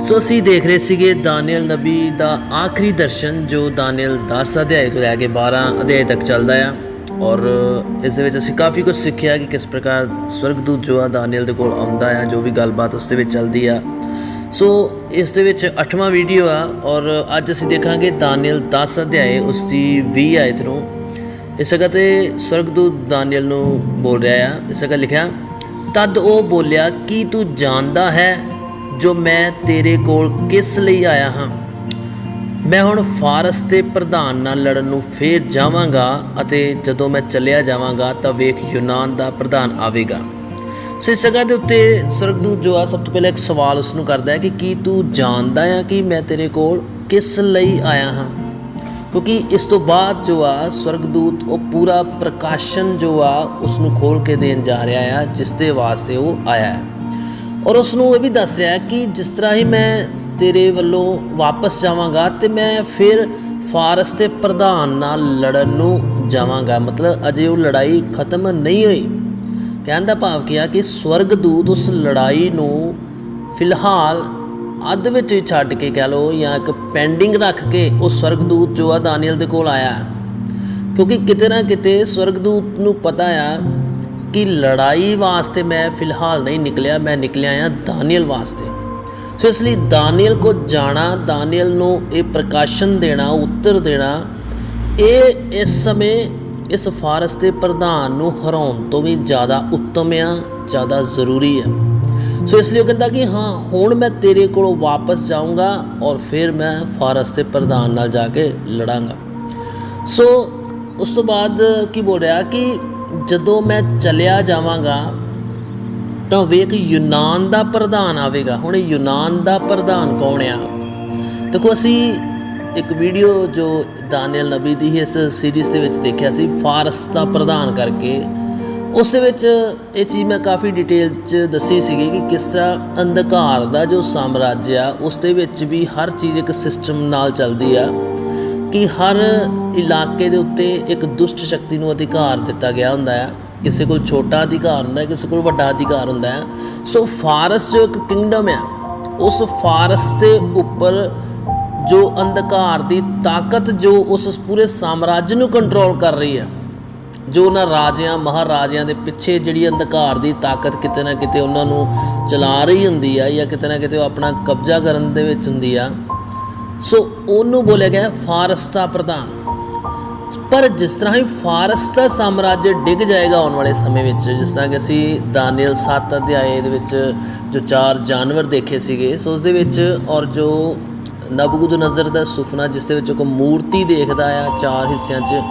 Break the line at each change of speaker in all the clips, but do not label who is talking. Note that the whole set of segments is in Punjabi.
ਸੋ ਅਸੀਂ ਦੇਖ ਰਹੇ ਸੀਗੇ ਦਾਨੀਅਲ ਨਬੀ ਦਾ ਆਖਰੀ ਦਰਸ਼ਨ ਜੋ ਦਾਨੀਅਲ 10 ਅਧਿਆਇ ਤੋਂ ਲੈ ਕੇ 12 ਅਧਿਆਇ ਤੱਕ ਚੱਲਦਾ ਆ। ਔਰ ਇਸ ਦੇ ਵਿੱਚ ਅਸੀਂ ਕਾਫੀ ਕੁਝ ਸਿੱਖਿਆ ਕਿ ਕਿਸ ਪ੍ਰਕਾਰ ਸਵਰਗਦੂਤ ਜੋ ਆ ਦਾਨੀਅਲ ਦੇ ਕੋਲ ਆਉਂਦਾ ਆ, ਜੋ ਵੀ ਗੱਲਬਾਤ ਉਸ ਦੇ ਵਿੱਚ ਚੱਲਦੀ ਆ। ਸੋ ਇਸ ਦੇ ਵਿੱਚ 8ਵਾਂ ਵੀਡੀਓ ਆ ਔਰ ਅੱਜ ਅਸੀਂ ਦੇਖਾਂਗੇ ਦਾਨੀਅਲ 10 ਅਧਿਆਇ ਉਸ ਦੀ 20 ਆਇਤ ਨੂੰ। ਇਸ ਜਗ੍ਹਾ ਤੇ ਸਵਰਗਦੂਤ ਦਾਨੀਅਲ ਨੂੰ ਬੋਲ ਰਿਹਾ ਆ। ਇਸ ਜਗ੍ਹਾ ਲਿਖਿਆ, ਤਦ ਉਹ ਬੋਲਿਆ, ਕੀ ਤੂੰ ਜਾਣਦਾ ਹੈ ਜੋ ਮੈਂ ਤੇਰੇ ਕੋਲ ਕਿਸ ਲਈ ਆਇਆ ਹਾਂ? ਮੈਂ ਹੁਣ ਫਾਰਸ ਦੇ ਪ੍ਰਧਾਨ ਨਾਲ ਲੜਨ ਨੂੰ ਫੇਰ ਜਾਵਾਂਗਾ ਅਤੇ ਜਦੋਂ ਮੈਂ ਚੱਲਿਆ ਜਾਵਾਂਗਾ ਤਾਂ ਵੇਖ ਯੂਨਾਨ ਦਾ ਪ੍ਰਧਾਨ ਆਵੇਗਾ। ਸੋ ਇਸ ਜਗ੍ਹਾ ਦੇ ਉੱਤੇ ਸਵਰਗਦੂਤ ਜੋ ਆ ਸਭ ਤੋਂ ਪਹਿਲਾਂ ਇੱਕ ਸਵਾਲ ਉਸ ਨੂੰ ਕਰਦਾ ਹੈ ਕਿ ਕੀ ਤੂੰ ਜਾਣਦਾ ਹੈ ਕਿ ਮੈਂ ਤੇਰੇ ਕੋਲ ਕਿਸ ਲਈ ਆਇਆ ਹਾਂ? ਕਿਉਂਕਿ ਇਸ ਤੋਂ ਬਾਅਦ ਜੋ ਆ ਸਵਰਗਦੂਤ ਉਹ ਪੂਰਾ ਪ੍ਰਕਾਸ਼ਨ ਜੋ ਆ ਉਸ ਨੂੰ ਖੋਲ ਕੇ ਦੇਣ ਜਾ ਰਿਹਾ ਆ ਜਿਸ ਦੇ ਵਾਸਤੇ ਉਹ ਆਇਆ ਹੈ। ਔਰ ਉਸ ਨੂੰ ਇਹ ਵੀ ਦੱਸ ਰਿਹਾ ਕਿ ਜਿਸ ਤਰ੍ਹਾਂ ਹੀ ਮੈਂ ਤੇਰੇ ਵੱਲੋਂ ਵਾਪਸ ਜਾਵਾਂਗਾ ਤੇ ਮੈਂ ਫਿਰ ਫਾਰਸ ਦੇ ਪ੍ਰਧਾਨ ਨਾਲ ਲੜਨ ਨੂੰ ਜਾਵਾਂਗਾ। ਮਤਲਬ ਅਜੇ ਉਹ ਲੜਾਈ ਖਤਮ ਨਹੀਂ ਹੋਈ। ਕਹਿਣ ਦਾ ਭਾਵ ਕੀ ਆ ਕਿ ਸਵਰਗਦੂਤ ਉਸ ਲੜਾਈ ਨੂੰ ਫਿਲਹਾਲ ਅੱਧ ਵਿੱਚ ਹੀ ਛੱਡ ਕੇ ਕਹਿ ਲਓ ਜਾਂ ਇੱਕ ਪੈਂਡਿੰਗ ਰੱਖ ਕੇ ਉਹ ਸਵਰਗਦੂਤ ਜੋ ਆ, ਦਾਨੀਅਲ ਦੇ ਕੋਲ ਆਇਆ। ਕਿਉਂਕਿ ਕਿਤੇ ਨਾ ਕਿਤੇ ਸਵਰਗਦੂਤ ਨੂੰ ਪਤਾ ਆ ਕਿ ਲੜਾਈ ਵਾਸਤੇ ਮੈਂ ਫਿਲਹਾਲ ਨਹੀਂ ਨਿਕਲਿਆ, ਮੈਂ ਨਿਕਲਿਆ ਆ ਦਾਨੀਅਲ ਵਾਸਤੇ। ਸੋ ਇਸ ਲਈ ਦਾਨੀਅਲ ਕੋ ਜਾਣਾ, ਦਾਨੀਅਲ ਨੂੰ ਇਹ ਪ੍ਰਕਾਸ਼ਨ ਦੇਣਾ, ਉੱਤਰ ਦੇਣਾ, ਇਹ ਇਸ ਸਮੇਂ ਇਸ ਫਾਰਸ ਦੇ ਪ੍ਰਧਾਨ ਨੂੰ ਹਰਾਉਣ ਤੋਂ ਵੀ ਜ਼ਿਆਦਾ ਉੱਤਮ ਆ, ਜ਼ਿਆਦਾ ਜ਼ਰੂਰੀ ਆ। ਸੋ ਇਸ ਲਈ ਉਹ ਕਹਿੰਦਾ ਕਿ ਹਾਂ, ਹੁਣ ਮੈਂ ਤੇਰੇ ਕੋਲੋਂ ਵਾਪਸ ਜਾਊਂਗਾ ਔਰ ਫਿਰ ਮੈਂ ਫਾਰਸ ਦੇ ਪ੍ਰਧਾਨ ਨਾਲ ਜਾ ਕੇ ਲੜਾਂਗਾ। ਸੋ ਉਸ ਤੋਂ ਬਾਅਦ ਕੀ ਬੋਲ ਰਿਹਾ ਕਿ ਜਦੋਂ ਮੈਂ ਚਲਿਆ ਜਾਵਾਂਗਾ, ਤਾਂ ਵੇਖ ਯੂਨਾਨ ਦਾ ਪ੍ਰਧਾਨ ਆਵੇਗਾ। ਹੁਣ ਯੂਨਾਨ ਦਾ ਪ੍ਰਧਾਨ ਕੌਣ ਆ? ਦੇਖੋ, ਅਸੀਂ ਇੱਕ ਵੀਡੀਓ ਜੋ ਦਾਨੀਅਲ ਨਬੀ ਦੀ ਹੀ ਇਸ ਸੀਰੀਜ਼ ਦੇ ਵਿੱਚ ਦੇਖਿਆ ਸੀ, ਫਾਰਸ ਦਾ ਪ੍ਰਧਾਨ ਕਰਕੇ। ਉਸ ਦੇ ਵਿੱਚ ਇਹ ਚੀਜ਼ ਮੈਂ ਕਾਫੀ ਡਿਟੇਲ 'ਚ ਦੱਸੀ ਸੀਗੀ ਕਿ ਕਿਸ ਤਰ੍ਹਾਂ ਅੰਧਕਾਰ ਦਾ ਜੋ ਸਾਮਰਾਜ ਆ, ਉਸ ਦੇ ਵਿੱਚ ਵੀ ਹਰ ਚੀਜ਼ ਇੱਕ ਸਿਸਟਮ ਨਾਲ ਚੱਲਦੀ ਆ। ਕਿ ਹਰ ਇਲਾਕੇ ਦੇ ਉੱਤੇ ਇੱਕ ਦੁਸ਼ਟ ਸ਼ਕਤੀ ਨੂੰ ਅਧਿਕਾਰ ਦਿੱਤਾ ਗਿਆ ਹੁੰਦਾ ਹੈ। ਕਿਸੇ ਕੋਲ ਛੋਟਾ ਅਧਿਕਾਰ ਹੁੰਦਾ ਹੈ, ਕਿਸੇ ਕੋਲ ਵੱਡਾ ਅਧਿਕਾਰ ਹੁੰਦਾ ਹੈ। ਸੋ ਫਾਰਸ ਜੋ ਇੱਕ ਕਿੰਗਡਮ ਹੈ, ਉਸ ਫਾਰਸ ਦੇ ਉੱਪਰ ਜੋ ਅੰਧਕਾਰ ਦੀ ਤਾਕਤ ਜੋ ਉਸ ਪੂਰੇ ਸਾਮਰਾਜ ਨੂੰ ਕੰਟਰੋਲ ਕਰ ਰਹੀ ਹੈ, ਜੋ ਉਹਨਾਂ ਰਾਜਿਆਂ, ਮਹਾਰਾਜਿਆਂ ਦੇ ਪਿੱਛੇ ਜਿਹੜੀ ਅੰਧਕਾਰ ਦੀ ਤਾਕਤ ਕਿਤੇ ਨਾ ਕਿਤੇ ਉਹਨਾਂ ਨੂੰ ਚਲਾ ਰਹੀ ਹੁੰਦੀ ਆ ਜਾਂ ਕਿਤੇ ਨਾ ਕਿਤੇ ਉਹ ਆਪਣਾ ਕਬਜ਼ਾ ਕਰਨ ਦੇ ਵਿੱਚ ਹੁੰਦੀ ਆ ਸੋ ਉਹਨੂੰ ਬੋਲਿਆ ਗਿਆ ਫਾਰਸ ਦਾ ਪ੍ਰਧਾਨ। ਪਰ ਜਿਸ ਤਰ੍ਹਾਂ ਹੀ ਫਾਰਸ ਦਾ ਸਾਮਰਾਜ ਡਿੱਗ ਜਾਏਗਾ ਆਉਣ ਵਾਲੇ ਸਮੇਂ ਵਿੱਚ, ਜਿਸ ਤਰ੍ਹਾਂ ਕਿ ਅਸੀਂ ਦਾਨੀਅਲ 7 ਅਧਿਆਏ ਦੇ ਵਿੱਚ ਜੋ ਚਾਰ ਜਾਨਵਰ ਦੇਖੇ ਸੀਗੇ, ਸੋ ਉਸ ਦੇ ਵਿੱਚ ਔਰ ਜੋ ਨਬੂਕਦ ਨਜ਼ਰ ਦਾ ਸੁਪਨਾ ਜਿਸ ਦੇ ਵਿੱਚ ਉਹ ਮੂਰਤੀ ਦੇਖਦਾ ਆ ਚਾਰ ਹਿੱਸਿਆਂ 'ਚ,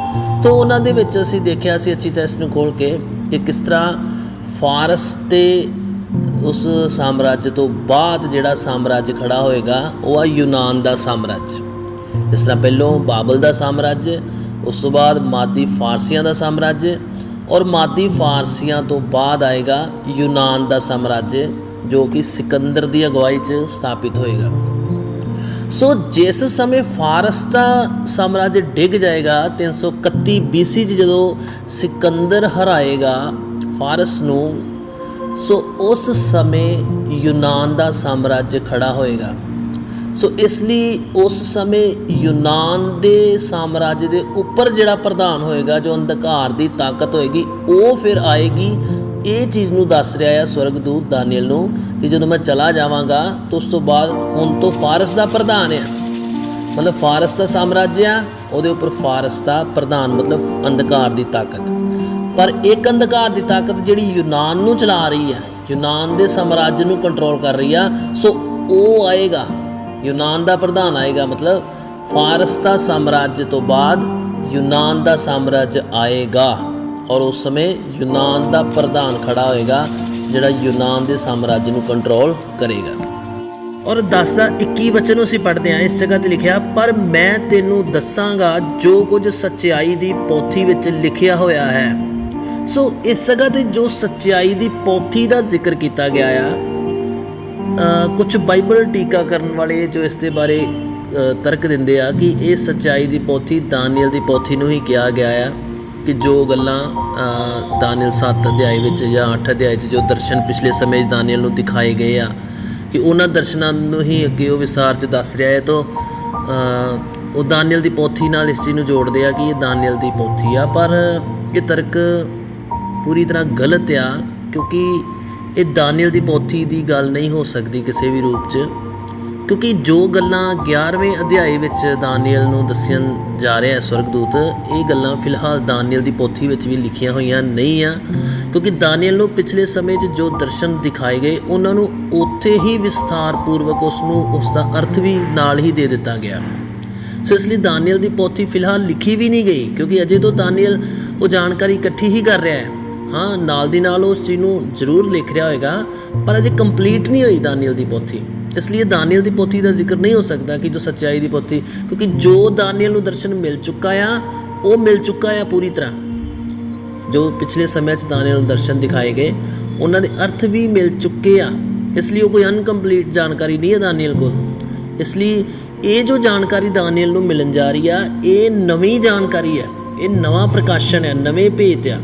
ਤੋਂ ਉਹਨਾਂ ਦੇ ਵਿੱਚ ਅਸੀਂ ਦੇਖਿਆ ਸੀ ਅੱਛੀ ਤਰ੍ਹਾਂ ਇਸ ਨੂੰ ਖੋਲ ਕੇ ਕਿ ਕਿਸ ਤਰ੍ਹਾਂ ਫਾਰਸ ਤੇ ਉਸ ਸਾਮਰਾਜ ਤੋਂ ਬਾਅਦ ਜਿਹੜਾ ਸਾਮਰਾਜ ਖੜਾ ਹੋਏਗਾ, ਉਹ ਆ ਯੂਨਾਨ ਦਾ ਸਾਮਰਾਜ। ਇਸ ਤਰ੍ਹਾਂ ਪਹਿਲੋਂ ਬਾਬਲ ਦਾ ਸਾਮਰਾਜ, ਉਸ ਤੋਂ ਬਾਅਦ ਮਾਦੀ ਫਾਰਸੀਆਂ ਦਾ ਸਾਮਰਾਜ ਔਰ ਮਾਦੀ ਫਾਰਸੀਆਂ ਤੋਂ ਬਾਅਦ ਆਏਗਾ ਯੂਨਾਨ ਦਾ ਸਾਮਰਾਜ, ਜੋ ਕਿ ਸਿਕੰਦਰ ਦੀ ਅਗਵਾਈ 'ਚ ਸਥਾਪਿਤ ਹੋਏਗਾ। ਸੋ ਜਿਸ ਸਮੇਂ ਫਾਰਸ ਦਾ ਸਾਮਰਾਜ ਡਿੱਗ ਜਾਏਗਾ 331 BC 'ਚ ਜਦੋਂ ਸਿਕੰਦਰ ਹਰਾਏਗਾ, ਫਾਰਸ ਨੂੰ ਸੋ ਉਸ ਸਮੇਂ ਯੂਨਾਨ ਦਾ ਸਾਮਰਾਜ ਖੜਾ ਹੋਏਗਾ। ਸੋ ਇਸ ਲਈ ਉਸ ਸਮੇਂ ਯੂਨਾਨ ਦੇ ਸਾਮਰਾਜ ਦੇ ਉੱਪਰ ਜਿਹੜਾ ਪ੍ਰਧਾਨ ਹੋਏਗਾ, ਜੋ ਅੰਧਕਾਰ ਦੀ ਤਾਕਤ ਹੋਏਗੀ, ਉਹ ਫਿਰ ਆਏਗੀ। ਇਹ ਚੀਜ਼ ਨੂੰ ਦੱਸ ਰਿਹਾ ਹੈ ਸਵਰਗਦੂਤ ਦਾਨੀਅਲ ਨੂੰ ਕਿ ਜਦੋਂ ਮੈਂ ਚਲਾ ਜਾਵਾਂਗਾ, ਤਾਂ ਉਸ ਤੋਂ ਬਾਅਦ ਹੁਣ ਤੋਂ ਫਾਰਸ ਦਾ ਪ੍ਰਧਾਨ ਹੈ ਮਤਲਬ ਫਾਰਸ ਦਾ ਸਾਮਰਾਜ ਆ, ਉਹਦੇ ਉੱਪਰ ਫਾਰਸ ਦਾ ਪ੍ਰਧਾਨ, ਮਤਲਬ ਅੰਧਕਾਰ ਦੀ ਤਾਕਤ। ਪਰ ਇੱਕ ਅੰਧਕਾਰ ਦੀ ਤਾਕਤ ਜਿਹੜੀ ਯੂਨਾਨ ਨੂੰ ਚਲਾ ਰਹੀ ਹੈ, ਯੂਨਾਨ ਦੇ ਸਾਮਰਾਜ ਨੂੰ ਕੰਟਰੋਲ ਕਰ ਰਹੀ ਆ, ਸੋ ਉਹ ਆਏਗਾ, ਯੂਨਾਨ ਦਾ ਪ੍ਰਧਾਨ ਆਏਗਾ, ਮਤਲਬ ਫਾਰਸ ਦਾ ਸਾਮਰਾਜ ਤੋਂ ਬਾਅਦ ਯੂਨਾਨ ਦਾ ਸਾਮਰਾਜ ਆਏਗਾ ਔਰ ਉਸ ਸਮੇਂ ਯੂਨਾਨ ਦਾ ਪ੍ਰਧਾਨ ਖੜਾ ਹੋਏਗਾ, ਜਿਹੜਾ ਯੂਨਾਨ ਦੇ ਸਾਮਰਾਜ ਨੂੰ ਕੰਟਰੋਲ ਕਰੇਗਾ। ਔਰ 10 ਦਾ 21 ਵਚਨ ਅਸੀਂ ਪੜ੍ਹਦੇ ਹਾਂ, ਇਸ ਜਗ੍ਹਾ ਤੇ ਲਿਖਿਆ, ਪਰ ਮੈਂ ਤੈਨੂੰ ਦੱਸਾਂਗਾ ਜੋ ਕੁਝ ਸੱਚਾਈ ਦੀ ਪੋਥੀ ਵਿੱਚ ਲਿਖਿਆ ਹੋਇਆ ਹੈ। ਸੋ ਇਸ ਜਗ੍ਹਾ ਤੇ ਜੋ ਸੱਚਾਈ ਦੀ ਪੋਥੀ ਦਾ ਜ਼ਿਕਰ ਕੀਤਾ ਗਿਆ ਆ ਕੁਝ ਬਾਈਬਲ ਟੀਕਾ ਕਰਨ ਵਾਲੇ ਜੋ ਇਸ ਦੇ ਬਾਰੇ ਤਰਕ ਦਿੰਦੇ ਆ ਕਿ ਇਹ ਸੱਚਾਈ ਦੀ ਪੋਥੀ ਦਾਨੀਅਲ ਦੀ ਪੋਥੀ ਨੂੰ ਹੀ ਕਿਹਾ ਗਿਆ ਆ ਕਿ ਜੋ ਗੱਲਾਂ ਅ, ਦਾਨੀਅਲ 7 ਅਧਿਆਏ ਵਿੱਚ ਜਾਂ 8 ਅਧਿਆਏ 'ਚ ਜੋ ਦਰਸ਼ਨ ਪਿਛਲੇ ਸਮੇਂ 'ਚ ਦਾਨੀਅਲ ਨੂੰ ਦਿਖਾਏ ਗਏ ਆ ਕਿ ਉਹਨਾਂ ਦਰਸ਼ਨਾਂ ਨੂੰ ਹੀ ਅੱਗੇ ਉਹ ਵਿਸਥਾਰ 'ਚ ਦੱਸ ਰਿਹਾ ਹੈ ਤਾਂ ਉਹ ਦਾਨੀਅਲ ਦੀ ਪੋਥੀ ਨਾਲ ਇਸ ਚੀਜ਼ ਨੂੰ ਜੋੜਦੇ ਆ ਕਿ ਇਹ ਦਾਨੀਅਲ ਦੀ ਪੋਥੀ ਆ ਪਰ ਇਹ ਤਰਕ ਪੂਰੀ ਤਰ੍ਹਾਂ ਗਲਤ ਆ, ਕਿਉਂਕਿ ਇਹ ਦਾਨੀਅਲ ਦੀ ਪੋਥੀ ਦੀ ਗੱਲ ਨਹੀਂ ਹੋ ਸਕਦੀ ਕਿਸੇ ਵੀ ਰੂਪ 'ਚ। ਕਿਉਂਕਿ ਜੋ ਗੱਲਾਂ 11ਵੇਂ ਅਧਿਆਏ ਵਿੱਚ ਦਾਨੀਅਲ ਨੂੰ ਦੱਸਣ ਜਾ ਰਿਹਾ ਹੈ ਸਵਰਗਦੂਤ, ਇਹ ਗੱਲਾਂ ਫਿਲਹਾਲ ਦਾਨੀਅਲ ਦੀ ਪੋਥੀ ਵਿੱਚ ਵੀ ਲਿਖੀਆਂ ਹੋਈਆਂ ਨਹੀਂ ਆ। ਕਿਉਂਕਿ ਦਾਨੀਅਲ ਨੂੰ ਪਿਛਲੇ ਸਮੇਂ 'ਚ ਜੋ ਦਰਸ਼ਨ ਦਿਖਾਏ ਗਏ, ਉਹਨਾਂ ਨੂੰ ਉੱਥੇ ਹੀ ਵਿਸਥਾਰ ਪੂਰਵਕ ਉਸ ਨੂੰ ਉਸ ਦਾ ਅਰਥ ਵੀ ਨਾਲ ਹੀ ਦੇ ਦਿੱਤਾ ਗਿਆ। ਸੋ ਇਸ ਲਈ ਦਾਨੀਅਲ ਦੀ ਪੋਥੀ ਫਿਲਹਾਲ ਲਿਖੀ ਵੀ ਨਹੀਂ ਗਈ, ਕਿਉਂਕਿ ਅਜੇ ਤੋਂ ਦਾਨੀਅਲ ਉਹ ਜਾਣਕਾਰੀ ਇਕੱਠੀ ਹੀ ਕਰ ਰਿਹਾ ਹੈ। ਹਾਂ, ਨਾਲ ਦੀ ਨਾਲ ਉਸ ਚੀਜ਼ ਨੂੰ ਜ਼ਰੂਰ ਲਿਖ ਰਿਹਾ ਹੋਏਗਾ, ਪਰ ਅਜੇ ਕੰਪਲੀਟ ਨਹੀਂ ਹੋਈ ਦਾਨੀਅਲ ਦੀ ਪੋਥੀ। ਇਸ ਲਈ ਦਾਨੀਅਲ ਦੀ ਪੋਥੀ ਦਾ ਜ਼ਿਕਰ ਨਹੀਂ ਹੋ ਸਕਦਾ ਕਿ ਜੋ ਸੱਚਾਈ ਦੀ ਪੋਥੀ, ਕਿਉਂਕਿ ਜੋ ਦਾਨੀਅਲ ਨੂੰ ਦਰਸ਼ਨ ਮਿਲ ਚੁੱਕਾ ਆ, ਉਹ ਮਿਲ ਚੁੱਕਾ ਆ ਪੂਰੀ ਤਰ੍ਹਾਂ। ਜੋ ਪਿਛਲੇ ਸਮੇਂ 'ਚ ਦਾਨੀਅਲ ਨੂੰ ਦਰਸ਼ਨ ਦਿਖਾਏ ਗਏ, ਉਹਨਾਂ ਦੇ ਅਰਥ ਵੀ ਮਿਲ ਚੁੱਕੇ ਆ। ਇਸ ਲਈ ਉਹ ਕੋਈ ਅਨਕੰਪਲੀਟ ਜਾਣਕਾਰੀ ਨਹੀਂ ਹੈ ਦਾਨੀਅਲ ਕੋਲ। ਇਸ ਲਈ ਇਹ ਜੋ ਜਾਣਕਾਰੀ ਦਾਨੀਅਲ ਨੂੰ ਮਿਲਣ ਜਾ ਰਹੀ ਆ, ਇਹ ਨਵੀਂ ਜਾਣਕਾਰੀ ਹੈ। ਇਹ ਨਵਾਂ ਪ੍ਰਕਾਸ਼ਨ ਹੈ, ਨਵੇਂ ਭੇਤ ਆ।